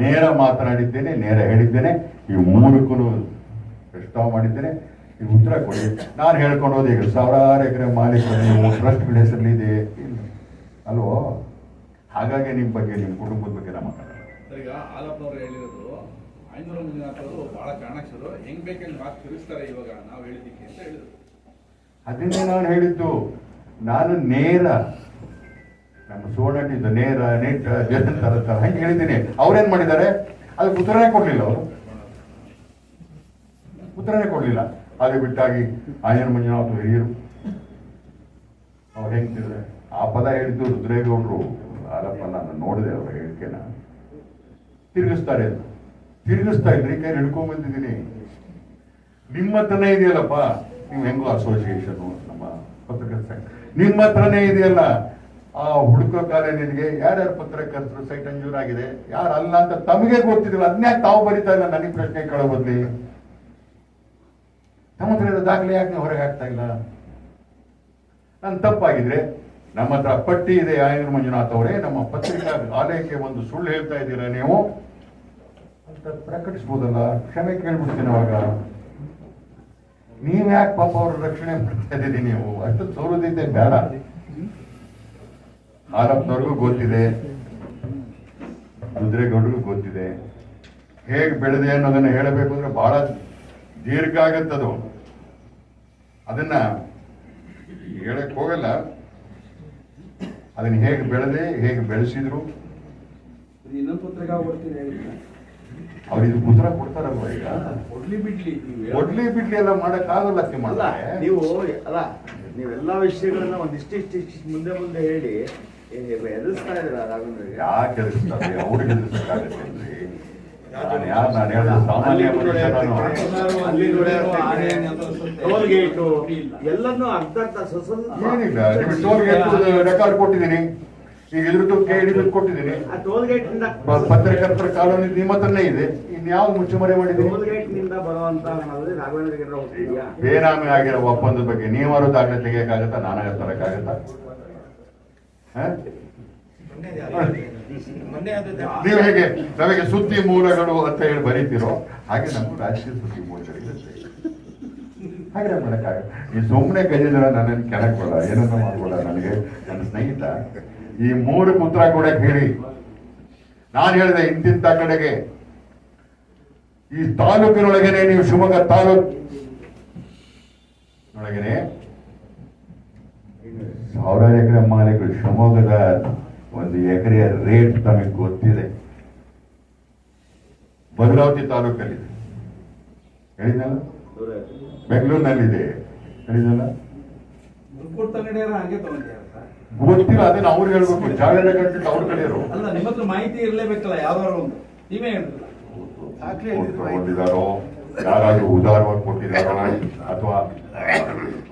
ನೇರ ಮಾತನಾಡಿದ್ದೇನೆ, ನೇರ ಹೇಳಿದ್ದೇನೆ. ಈ ಮೂರಕ್ಕೂ ಪ್ರಸ್ತಾವ ಮಾಡಿದ್ದೇನೆ ನೀವು ಉತ್ತರ ಕೊಡಿ. ನಾನು ಹೇಳ್ಕೊಂಡು ಹೋದೆ ಈಗ ಸಾವಿರಾರು ಎಕರೆ ಮಾಲೀಕರು ನೀವು ಟ್ರಸ್ಟ್ಗಳ ಹೆಸರಲ್ಲಿದೆ ಇಲ್ಲ. ಅಲ್ವೋ ಹಾಗಾಗಿ ನಿಮ್ಮ ಬಗ್ಗೆ ನಿಮ್ಮ ಕುಟುಂಬದ ಬಗ್ಗೆ ನಾನು ಮಾತಾಡೋದು ಈಗ ಹಾಲಪ್ಪನವ್ರು ಹೇಳಿರೋದು ಐನೂರು ಮಂಜುನಾಥ್ ಬಹಳ ಚಾಣಕ್ಷರು ಹೆಂಗ್ ಬೇಕಂಗ್ ಮಾತು ತಿರುಗಿಸ್ತಾರೆ ಇವಾಗ ನಾವು ಹೇಳಿದ್ದಕ್ಕೆ ಅಂತ ಹೇಳಿದ್ರು. ಅದನ್ನೇ ನಾನು ಹೇಳಿದ್ದು. ನಾನು ನೇರ ನಮ್ಮ ಸುವರ್ಣ ನೇರ ನೆಟ್ ಜನ ತರ. ಹಂಗೆ ಹೇಳಿದ್ದೀನಿ. ಅವ್ರೇನ್ ಮಾಡಿದ್ದಾರೆ? ಅದಕ್ಕೆ ಉತ್ತರನೇ ಕೊಡ್ಲಿಲ್ಲ ಅವರು. ಉತ್ತರನೇ ಕೊಡಲಿಲ್ಲ. ಅದೇ ಬಿಟ್ಟಾಗಿ ಆಯನ ಮಂಜುನಾಥ ಹಿರಿಯರು, ಅವ್ರು ಹೆಂಗ್ತಿದ್ರೆ ಆ ಪದ ಹೇಳಿದ್ದು ರುದ್ರೇಗೌಡರು. ಅಲ್ಲಪ್ಪ ನಾನು ನೋಡಿದೆ ಅವ್ರ ಹೇಳಿಕೆನ. ತಿರುಗಿಸ್ತಾರೆ ತಿರುಗಿಸ್ತಾ ಇದ್ರಿ ಕೈ ಹಿಡ್ಕೊಂಡ್ ಬಂದಿದ್ದೀನಿ. ನಿಮ್ಮ ಹತ್ರನೇ ಇದೆಯಲ್ಲಪ್ಪ. ನೀವು ಹೆಂಗೋ ಅಸೋಸಿಯೇಷನ್ ನಮ್ಮ ಪತ್ರಕರ್ತ ನಿಮ್ಮ ಹತ್ರನೇ ಇದೆಯಲ್ಲ. ಆ ಹುಡುಕೋ ನಿನಗೆ ಯಾರ್ಯಾರು ಪತ್ರಕರ್ತರು ಸೈಟ್ ಆಗಿದೆ ಯಾರು ಅಲ್ಲ ಅಂತ ತಮಗೆ ಗೊತ್ತಿದಿಲ್ಲ ಅದನ್ನೇ ತಾವು ಬರಿತಾ ಇಲ್ಲ, ನನಗೆ ಪ್ರಶ್ನೆ ಕೇಳೋ ಬದ್ಲಿ. ತಮ್ಮ ಹತ್ರ ಇರೋ ದಾಖಲೆ ಯಾಕೆ ಹೊರಗೆ ಹಾಕ್ತಾ ಇಲ್ಲ? ನನ್ನ ತಪ್ಪಾಗಿದ್ರೆ ನಮ್ಮ ಹತ್ರ ಪಟ್ಟಿ ಇದೆ ಆಯನ ಮಂಜುನಾಥ್ ಅವರೇ, ನಮ್ಮ ಪತ್ರಿಕಾ ಆಲಯಕ್ಕೆ ಒಂದು ಸುಳ್ಳು ಹೇಳ್ತಾ ಇದ್ದೀರ ನೀವು? ಅಂತ ಪ್ರಕಟಿಸ್ಬೋದಲ್ಲ, ಕ್ಷಮೆ ಕೇಳ್ಬಿಡ್ತೀನಿ ಅವಾಗ. ನೀವ್ ಯಾಕೆ ಪಾಪ ಅವ್ರ ರಕ್ಷಣೆ ಮಾಡ್ತಾ ಇದ್ದೀರಿ ನೀವು? ಅಷ್ಟು ತೋರುದಿದ್ದೆ ಬೇಡ. ಹಾಲಪ್ಪನವ್ರಿಗೂ ಗೊತ್ತಿದೆ, ರುದ್ರೇಗೌಡರಿಗೂ ಗೊತ್ತಿದೆ. ಹೇಗೆ ಬೆಳೆದೆ ಅನ್ನೋದನ್ನ ಹೇಳಬೇಕು ಅಂದ್ರೆ ಬಹಳ ದೀರ್ಘ ಆಗತ್ತದು ಅದನ್ನ ಹೇಳಕ್ ಹೋಗಲ್ಲ. ಅದನ್ನ ಹೇಗೆ ಬೆಳೆದೆ ಹೇಗೆ ಬೆಳೆಸಿದ್ರು. ಅವ್ರು ಇದು ಉತ್ತರ ಕೊಡ್ತಾರಲ್ವ ಈಗ? ಕೊಡ್ಲಿ ಬಿಡ್ಲಿ ನೀವು ಹೇಳೋದು- ಬಿಡ್ಲಿ ಎಲ್ಲ ಮಾಡಕ್ ಆಗಲ್ಲ ನೀವು ಅಲ್ಲ ನೀವೆಲ್ಲಾ ವಿಷಯಗಳನ್ನ ಒಂದಿಷ್ಟಿಷ್ಟು ಇಷ್ಟಿಷ್ಟು ಮುಂದೆ ಮುಂದೆ ಹೇಳಿ. ಎದುರಿಸ್ತಾ ಇದ್ರ ರಾಘವೇಂದ್ರಗೆ? ಯಾಕೆ ಎದುರಿಸ್ತಾರೆ ಅವ್ರಿಗೆ ಯಾರು ನಾನು ಹೇಳಿದ ಸಾಮಾನ್ಯ ಮನುಷ್ಯ ನಾನು ಅಲ್ಲಿ ಆನೆ ಅಂತ ಅನ್ಸುತ್ತೆ. ಟೋಲ್ ಗೇಟು ಎಲ್ಲನ್ನೂ ಅರ್ಧ ಅರ್ಧ ಏನಿಲ್ಲ. ನಿಮಗೆ ರೆಕಾರ್ಡ್ ಕೊಟ್ಟಿದ್ದೀನಿ. ಈಗ ಇದ್ರದ್ದು ಕೊಟ್ಟಿದ್ದೀನಿ. ಆ ನಿಂದ ಪತ್ರಕರ್ತರ ಕಾಲೋನಿ ನಿಮ್ಮ ಹತ್ರನೇ ಇದೆ ಇನ್ಯಾವ್ದು ಮುಚ್ಚುಮರೆ ಮಾಡಿದ್ದೀನಿ ಟೋಲ್ ಗೇಟ್ನಿಂದ ಬರುವಂತ ರಾಘವೇಂದ್ರ ಬೇನಾಮಿ ಆಗಿರೋ ಒಪ್ಪಂದದ ಬಗ್ಗೆ ನೀವಾರು ದಾಖಲೆ ತೆಗಿಯಕ್ಕಾಗತ್ತಾ ನಾನಾಗ ತರಕ್ಕಾಗತ್ತಾ ಹ? ನೀವು ಹೇಗೆ ನಮಗೆ ಸುದ್ದಿ ಮೂಲಗಳು ಅಂತ ಹೇಳಿ ಬರೀತಿರೋ ಹಾಗೆ ನಮ್ಮ ರಾಜಕೀಯ ಸುದ್ದಿ ಮೂಲಗಳಿದೆ ಹಾಗೆ ನಾವು ಮಾಡಕ್ಕಾಗ ಈ ಸುಮ್ಮನೆ ಗಜೇಂದ್ರ ನನ್ನ ಕೆಳಕ್ ಬೇಡ ಏನನ್ನ ಮಾಡ್ಬೇಡ ನನಗೆ ನನ್ನ ಸ್ನೇಹಿತ. ಈ ಮೂರು ಪುತ್ರ ಕೂಡ ಹೇಳಿ ನಾನು ಹೇಳಿದೆ ಇಂತಿಂತ ಕಡೆಗೆ. ಈ ತಾಲೂಕಿನೊಳಗೇನೆ ನೀವು ಶಿವಮೊಗ್ಗ ತಾಲೂಕ್. ಒಳಗೇನೆ ಸಾವಿರಾರು ಎಕರೆ ಮಾಲೀಕರು ಶಿವಮೊಗ್ಗದ ಒಂದು ಎಕರೆಯ ರೇಟ್ ತಮಗೆ ಗೊತ್ತಿದೆ. ಭದ್ರಾವತಿ ತಾಲೂಕಲ್ಲಿದೆ. ಹೇಳಿದಲ್ಲ. ಬೆಂಗಳೂರಿನಲ್ಲಿದೆ. ಹೇಳಿದಲ್ಲ? ಗೊತ್ತಿಲ್ಲ ಅದನ್ನ ಅವ್ರು ಹೇಳ್ಬೇಕು. ಜಾಗದ ಗಂಟೆ ಅವ್ರ ಕಡೆಯರು ಅಲ್ಲ ನಿಮ್ಮ ಹತ್ರ ಮಾಹಿತಿ ಇರಲೇಬೇಕಲ್ಲ ಯಾವ್ದಾರು ಒಂದು. ನೀವೇ ಹೇಳಿದ್ರಲ್ಲ ಯಾರಾದ್ರೂ ಉದಾರವಾಗಿ ಕೊಟ್ಟಿದಾರೋ ಅಥವಾ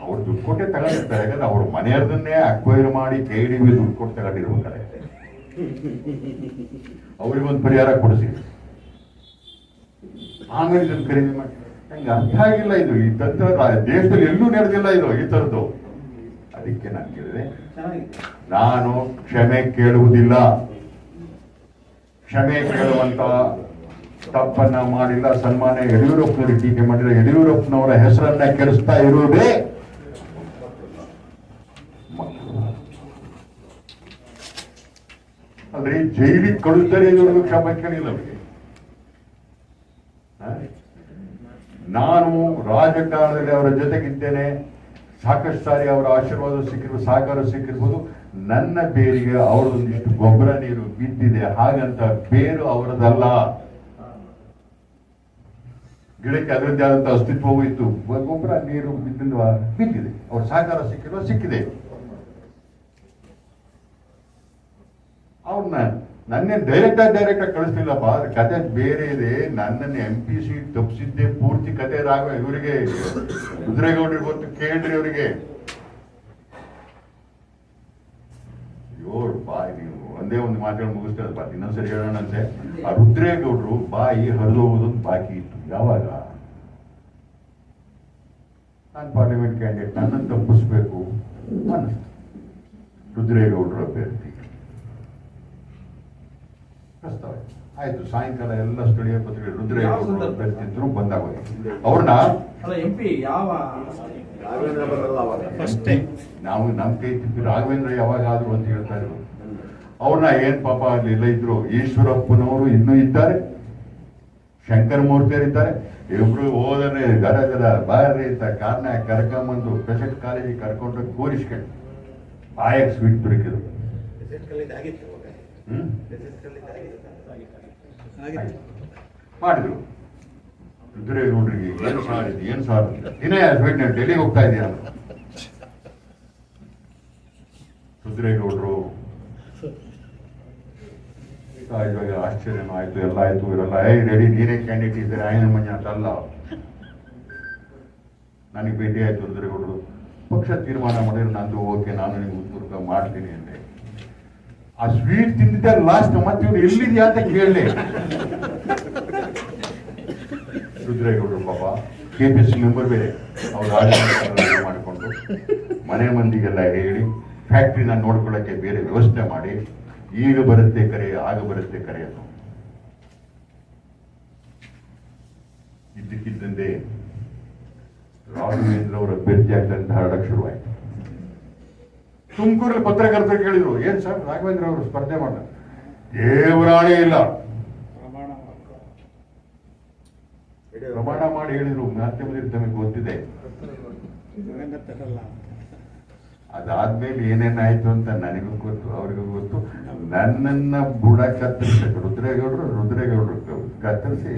ಅವ್ರು ದುಡ್ಡು ಕೊಟ್ಟೆ ತಗೊಂಡಿರ್ತಾರೆ, ಯಾಕಂದ್ರೆ ಅವ್ರ ಮನೆಯವ್ರದನ್ನೇ ಅಕ್ವೈರ್ ಮಾಡಿ ಕೆ ಡಿ ಬಿ ದುಡ್ಡು ಕೊಟ್ಟು ತಗೊಂಡಿರ್ಬೇಕಾರೆ ಅವ್ರಿಗೊಂದು ಪರಿಹಾರ ಕೊಡಿಸಿ. ಆಮೇಲೆ ಇದನ್ನು ಖರೀದಿ ಮಾಡಿ. ನಂಗೆ ಅರ್ಥ ಆಗಿಲ್ಲ ಇದು. ಈ ತಂತ್ರ ದೇಶದಲ್ಲಿ ಎಲ್ಲೂ ನಡೆದಿಲ್ಲ ಇದು, ಈ ಥರದ್ದು ಅದಕ್ಕೆ ನಾನು ಕೇಳಿದೆ. ನಾನು ಕ್ಷಮೆ ಕೇಳುವುದಿಲ್ಲ. ಕ್ಷಮೆ ಕೇಳುವಂತ ತಪ್ಪನ್ನ ಮಾಡಿಲ್ಲ ಸನ್ಮಾನ ಯಡಿಯೂರಪ್ಪನ ಟೀಕೆ ಮಾಡಿಲ್ಲ. ಯಡಿಯೂರಪ್ಪನವರ ಹೆಸರನ್ನ ಕೆಡಿಸ್ತಾ ಇರುವುದೇ ಅಂದ್ರೆ ಜೈಲಿಗೆ ಕಳಿಸ್ತಾರೆ ಇವರು ಕ್ಷಮ ಕೇಳಿಲ್ಲ ನಾನು ರಾಜಕಾರಣದಲ್ಲಿ ಅವರ ಜೊತೆಗಿದ್ದೇನೆ. ಸಾಕಷ್ಟು ಸಾರಿ ಅವರ ಆಶೀರ್ವಾದ ಸಿಕ್ಕಿರ್ಬೋದು ಸಹಕಾರ ಸಿಕ್ಕಿರ್ಬೋದು. ನನ್ನ ಬೇರಿಗೆ ಅವರದೊಂದಿಷ್ಟು ಗೊಬ್ಬರ ನೀರು ಬಿದ್ದಿದೆ. ಹಾಗಂತ ಬೇರು ಅವರದಲ್ಲ. ಗಿಡಕ್ಕೆ ಅದರದ್ದೇ ಆದಂಥ ಅಸ್ತಿತ್ವವೂ ಇತ್ತು ಗೊಬ್ಬರ, ನೀರು ಬಿದ್ದಿಲ್ವಾ ಬಿದ್ದಿದೆ ಅವ್ರ ಸಹಕಾರ ಸಿಕ್ಕಿಲ್ವಾ, ಸಿಕ್ಕಿದೆ. ಅವ್ರನ್ನ ನನ್ನೇ ಡೈರೆಕ್ಟ್ ಆಗಿ ಡೈರೆಕ್ಟ್ ಆಗಿ ಕಳಿಸ್ಲಿಲ್ಲಪ್ಪ. ಆದ್ರೆ ಕತೆ ಬೇರೆ ಇದೆ. ನನ್ನನ್ನು ಎಂ ಪಿ ಸಿ ತಪ್ಪಿಸಿದ್ದೆ ಪೂರ್ತಿ ಕತೆ ರಾಘವ ಇವರಿಗೆ, ರುದ್ರೇಗೌಡರಿಗೆ ಗೊತ್ತು, ಕೇಳ್ರಿ ಅವರಿಗೆ. ಬಾಯಿ ನೀವು. ಒಂದೇ ಒಂದು ಮಾತುಗಳು ಮುಗಿಸ್ತಾರೆ ಇನ್ನೊಂದ್ಸರಿ ಹೇಳೋಣಂತೆ. ಆ ರುದ್ರೇಗೌಡರು ಬಾಯಿ ಹರಿದು ಹೋಗೋದೊಂದು ಬಾಕಿ ಇತ್ತು. ಯಾವಾಗ? ನಾನು ಪಾರ್ಲಿಮೆಂಟ್ ಕ್ಯಾಂಡಿಡೇಟ್ ನನ್ನನ್ನು ತಪ್ಪಿಸ್ಬೇಕು ಅನ್ನಿಸ್ತು. ರುದ್ರೇಗೌಡರ ಅಭ್ಯರ್ಥಿ. ಪ್ರಸ್ತಾವ ಆಯ್ತು. ಸಾಯಂಕಾಲ ಎಲ್ಲ ಸ್ಥಳೀಯ ಪತ್ರಿಕೆ ರುದ್ರೇಗೌಡರ ಅಭ್ಯರ್ಥಿ ಇದ್ರು ಬಂದಾಗ ಅವ್ರನ್ನ ಯಾವ ನಾವು ನಮ್ಮ ಕೈ ತಿಪ್ಪಿ ರಾಘವೇಂದ್ರ ಯಾವಾಗ ಆದ್ರು ಅಂತ ಹೇಳ್ತಾ ಇದ್ರು. ಅವ್ರನ್ನ ಏನ್ ಪಾಪ ಅಲ್ಲಿ ಇಲ್ಲ ಇದ್ರು ಈಶ್ವರಪ್ಪನವರು ಇನ್ನೂ ಇದ್ದಾರೆ. ಶಂಕರ ಮೂರ್ತಿಯರಿದ್ದಾರೆ ಇಬ್ರು ಹೋದರೆ ಗರ ಗರ ಬಾರ್ರಿ ಅಂತ ಕಾರಣ ಕರ್ಕೊಂಬಂದು ಪೆಸೆಂಟ್ ಕಾಲೇಜಿಗೆ ಕರ್ಕೊಂಡು ಕೂರಿಸ್ಕೊಂಡು ಬಾಯಕ್ ಸ್ವೀಟ್ ದೊರಕಿದ್ರು. ಮಾಡಿದ್ರು. ನೋಡ್ರಿ ಏನು ಸಾರ್ ಇದು ಏನು ಸಾರ್ ದಿನ ಸ್ವೀಟ್ ಡೆಲ್ಲಿಗೆ ಹೋಗ್ತಾ ಇದೆಯಾ? ರುದ್ರೇಗೌಡರು ಇವಾಗ ಆಶ್ಚರ್ಯನೂ ಆಯ್ತು ಎಲ್ಲ ಆಯ್ತು ಇವರೆಲ್ಲ. ಏ ರೆಡಿ, ನೀನೇ ಕ್ಯಾಂಡಿಡೇಟ್ ಇದ್ದಾರೆ? ಆಯ್ನ ಮಂಜ ಅಂತಲ್ಲ ನನಗೆ ಭೇಟಿ ಆಯ್ತು ಪಕ್ಷ ತೀರ್ಮಾನ ಮಾಡಿದ್ರೆ ನಂದು ಓಕೆ, ನಾನು ನಿಮ್ಗೆ ಉತ್ಪೂರ್ಕ ಮಾಡ್ತೀನಿ ಅಂದೆ. ಆ ಸ್ವೀಟ್ ತಿಂದಿದ್ದೆ ಲಾಸ್ಟ್ ಮತ್ತೆ ಇವ್ರು ಎಲ್ಲಿದ್ಯಾ ಅಂತ ಕೇಳಲಿ ರುದ್ರೇಗೌಡರು ಪಾಪ ಕೆ ಪಿ ಸಿ ಮೆಂಬರ್ ಬೇರೆ. ಅವ್ರು ಮಾಡಿಕೊಂಡು ಮನೆ ಮಂದಿಗೆಲ್ಲ ಹೇಳಿ ಫ್ಯಾಕ್ಟ್ರಿನ ನೋಡ್ಕೊಳ್ಳೋಕ್ಕೆ ಬೇರೆ ವ್ಯವಸ್ಥೆ ಮಾಡಿ ಈಗ ಬರುತ್ತೆ ಕರೆ ಆಗ ಬರುತ್ತೆ ಕರೆ ಅಂತ. ಇದ್ದಕ್ಕಿದ್ದಂತೆ ರಾಘವೇಂದ್ರ ಅವರ ಅಭ್ಯರ್ಥಿ ಆಗ್ತಂತ ಹರಡಕ್ಕೆ ಶುರುವಾಯ್ತು. ತುಮಕೂರಲ್ಲಿ ಪತ್ರಕರ್ತರು ಕೇಳಿದ್ರು ಏನ್ ಸರ್ ರಾಘವೇಂದ್ರ ಅವರು ಸ್ಪರ್ಧೆ ಮಾಡ ದೇವರಾಣೆ ಇಲ್ಲ. ಪ್ರಮಾಣ ಮಾಡಿ ಹೇಳಿದ್ರು ಮಾಧ್ಯಮದಲ್ಲಿ ತಮಗೆ ಗೊತ್ತಿದೆ. ಅದಾದ್ಮೇಲೆ ಏನೇನಾಯ್ತು ಅಂತ ನನಗೂ ಗೊತ್ತು ಅವ್ರಿಗೂ ಗೊತ್ತು. ನನ್ನನ್ನ ಬುಡ ಕತ್ತರಿಸ ರುದ್ರೇಗೌಡರು ರುದ್ರೇಗೌಡರು ಕತ್ತರಿಸಿ.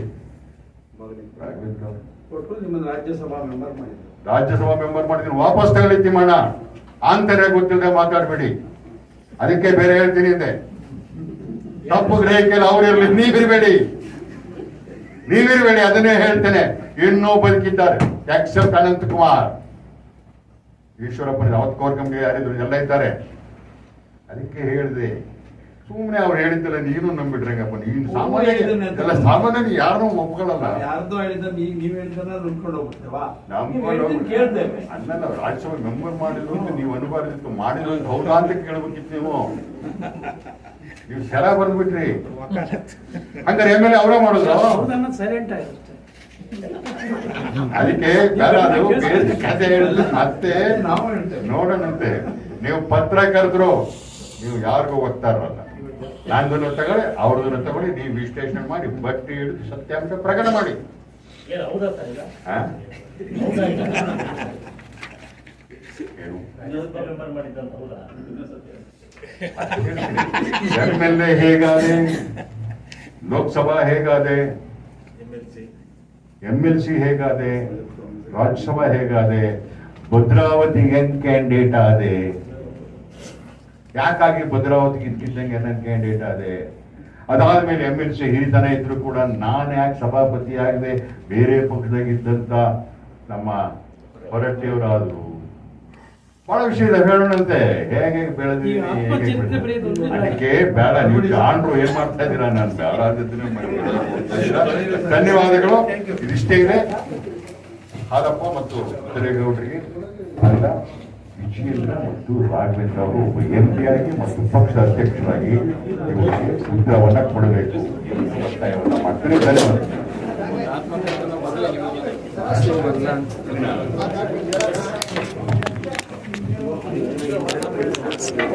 ರಾಜ್ಯಸಭಾ ಮೆಂಬರ್ ಮಾಡಿದ್ರು. ರಾಜ್ಯಸಭಾ ಮೆಂಬರ್ ಮಾಡಿದ್ರು. ವಾಪಸ್ ತಗೊಳ್ಳಿ ಮಾಡ ಆಂತರ್ಯ ಗೊತ್ತಿಲ್ಲದೆ ಮಾತಾಡಬೇಡಿ. ಅದಕ್ಕೆ ಬೇರೆ ಹೇಳ್ತೀನಿ ಅಂದೆ. ತಪ್ಪು ಗ್ರಹಿಕೆಯಲ್ಲಿ ಅವ್ರಿರ್ಲಿ ನೀವಿರ್ಬೇಡಿ. ನೀವಿರ್ಬೇಡಿ ಅದನ್ನೇ ಹೇಳ್ತೇನೆ. ಇನ್ನೂ ಬದುಕಿದ್ದಾರೆ. ಎಕ್ಸೆಪ್ಟ್ ಅನಂತ್ ಕುಮಾರ್. ಈಶ್ವರಪ್ಪನ ರಾವತ್ ಕೋರ್ಕಂಗೆ ಯಾರಿದ್ರು ಎಲ್ಲ ಇದ್ದಾರೆ. ಅದಕ್ಕೆ ಹೇಳಿದೆ ಸುಮ್ಮನೆ ಅವ್ರು ಹೇಳಿದ್ದಲ್ಲ ನೀನು ನಂಬಿಟ್ರಂಗಪ್ಪ ನೀನು ಸಾಮಾನ್ಯ ಎಲ್ಲ ಸಾಮಾನ್ಯ ಯಾರನ್ನೂ ಒಪ್ಕೊಳ್ಳಲ್ಲ ಯಾರ್ದು ಹೇಳಿದ್ರೆ ನೀವ್ ಹೇಳಿದ್ರೆ ಹೋಗ್ತೇವಾ ರಾಜ್ಯಸಭೆ ಮೆಂಬರ್ ಮಾಡಿದ್ರು ಅಂತ ನೀವು ಅನುಭವಿಸಿತ್ತು ಮಾಡಿದ್ರು ಅಂತ ಹೌದಾ ಅಂತ ಕೇಳ್ಬೇಕಿತ್ತು ನೀವು. ನೀವು ಸೆಲ ಬಂದ್ಬಿಟ್ರಿ. ಹಂಗಾರೆ ಎಂ ಎಲ್ ಎ ಅವರೇ ಮಾಡಿದ್ರು ಸೈಲೆಂಟ್ ಆಗಿರುತ್ತೆ ಅದಕ್ಕೆ ಕಥೆ ಹೇಳಿದ್ರೆ ಮತ್ತೆ ನಾವು ಹೇಳ್ತೇವೆ ನೋಡೋಣಂತೆ ನೀವು ಪತ್ರ ಕರೆದ್ರು ನೀವು ಯಾರಿಗೂ ಒತ್ತಾರಲ್ಲ. ನಂದನ್ನು ತಗೊಳ್ಳಿ ಅವ್ರದನ್ನು ತಗೊಳ್ಳಿ ನೀವು ವಿಶ್ಲೇಷಣೆ ಮಾಡಿ ಬಟ್ಟಿ ಹಿಡಿದು ಸತ್ಯಾಂಶ ಪ್ರಕಟ ಮಾಡಿ. ಎಂ ಎಲ್ ಎ ಹೇಗಾದೆ? ಲೋಕಸಭಾ ಹೇಗಾದೆ? ಎಂ ಎಲ್ ಸಿ ಹೇಗಾದೆ? ರಾಜ್ಯಸಭಾ ಹೇಗಾದೆ? ಭದ್ರಾವತಿ ಹೆಂಗ್ ಕ್ಯಾಂಡಿಡೇಟ್ ಆದೆ. ಯಾಕಾಗಿ ಭದ್ರಾವತಿಗೆ ಇದ್ಕಿದ್ದಂಗೆ ನನ್ನ ಕ್ಯಾಂಡಿಡೇಟ್ ಆದೆ? ಅದಾದ್ಮೇಲೆ ಎಂ ಎಲ್ ಸಿ ಹಿರಿತನ ಇದ್ರು ಕೂಡ ನಾನು ಯಾಕೆ ಸಭಾಪತಿ ಆಗದೆ? ಬೇರೆ ಪಕ್ಷದಾಗಿದ್ದಂತ ನಮ್ಮ ಹೊರಟ್ಟಿಯವರಾದ್ರು. ಬಹಳ ವಿಷಯ ಇದೆ ಹೇಳೋಣಂತೆ ಹೇಗೆ ಬೆಳೆದಿದ್ದೀನಿ. ಅದಕ್ಕೆ ಬೇಡ ನೀವು ಜಾಣರು ಏನ್ ಮಾಡ್ತಾ ಇದ್ದೀರಾ? ನಾನು ಬೇಡ ಅಂದಿದ್ದೀನಿ ಮಾಡಿ ಧನ್ಯವಾದಗಳು. ಇದಿಷ್ಟೇ ಇದೆ. ಹಾಲಪ್ಪ ಮತ್ತು ತೆರೆಗೌಡರಿಗೆ. ಅಲ್ಲ ವಿಜಯೇಂದ್ರ ಮತ್ತು ರಾಘವೇಂದ್ರ ಅವರು ಒಬ್ಬ ಎಂ ಪಿ ಆಗಿ ಮತ್ತು ಪಕ್ಷ ಅಧ್ಯಕ್ಷರಾಗಿ ಇವರಿಗೆ ಉತ್ತರವನ್ನ ಕೊಡಬೇಕು. ಒತ್ತಾಯವನ್ನ ಮಾಡ್ತಾರೆ ಧನ್ಯವಾದ Франции.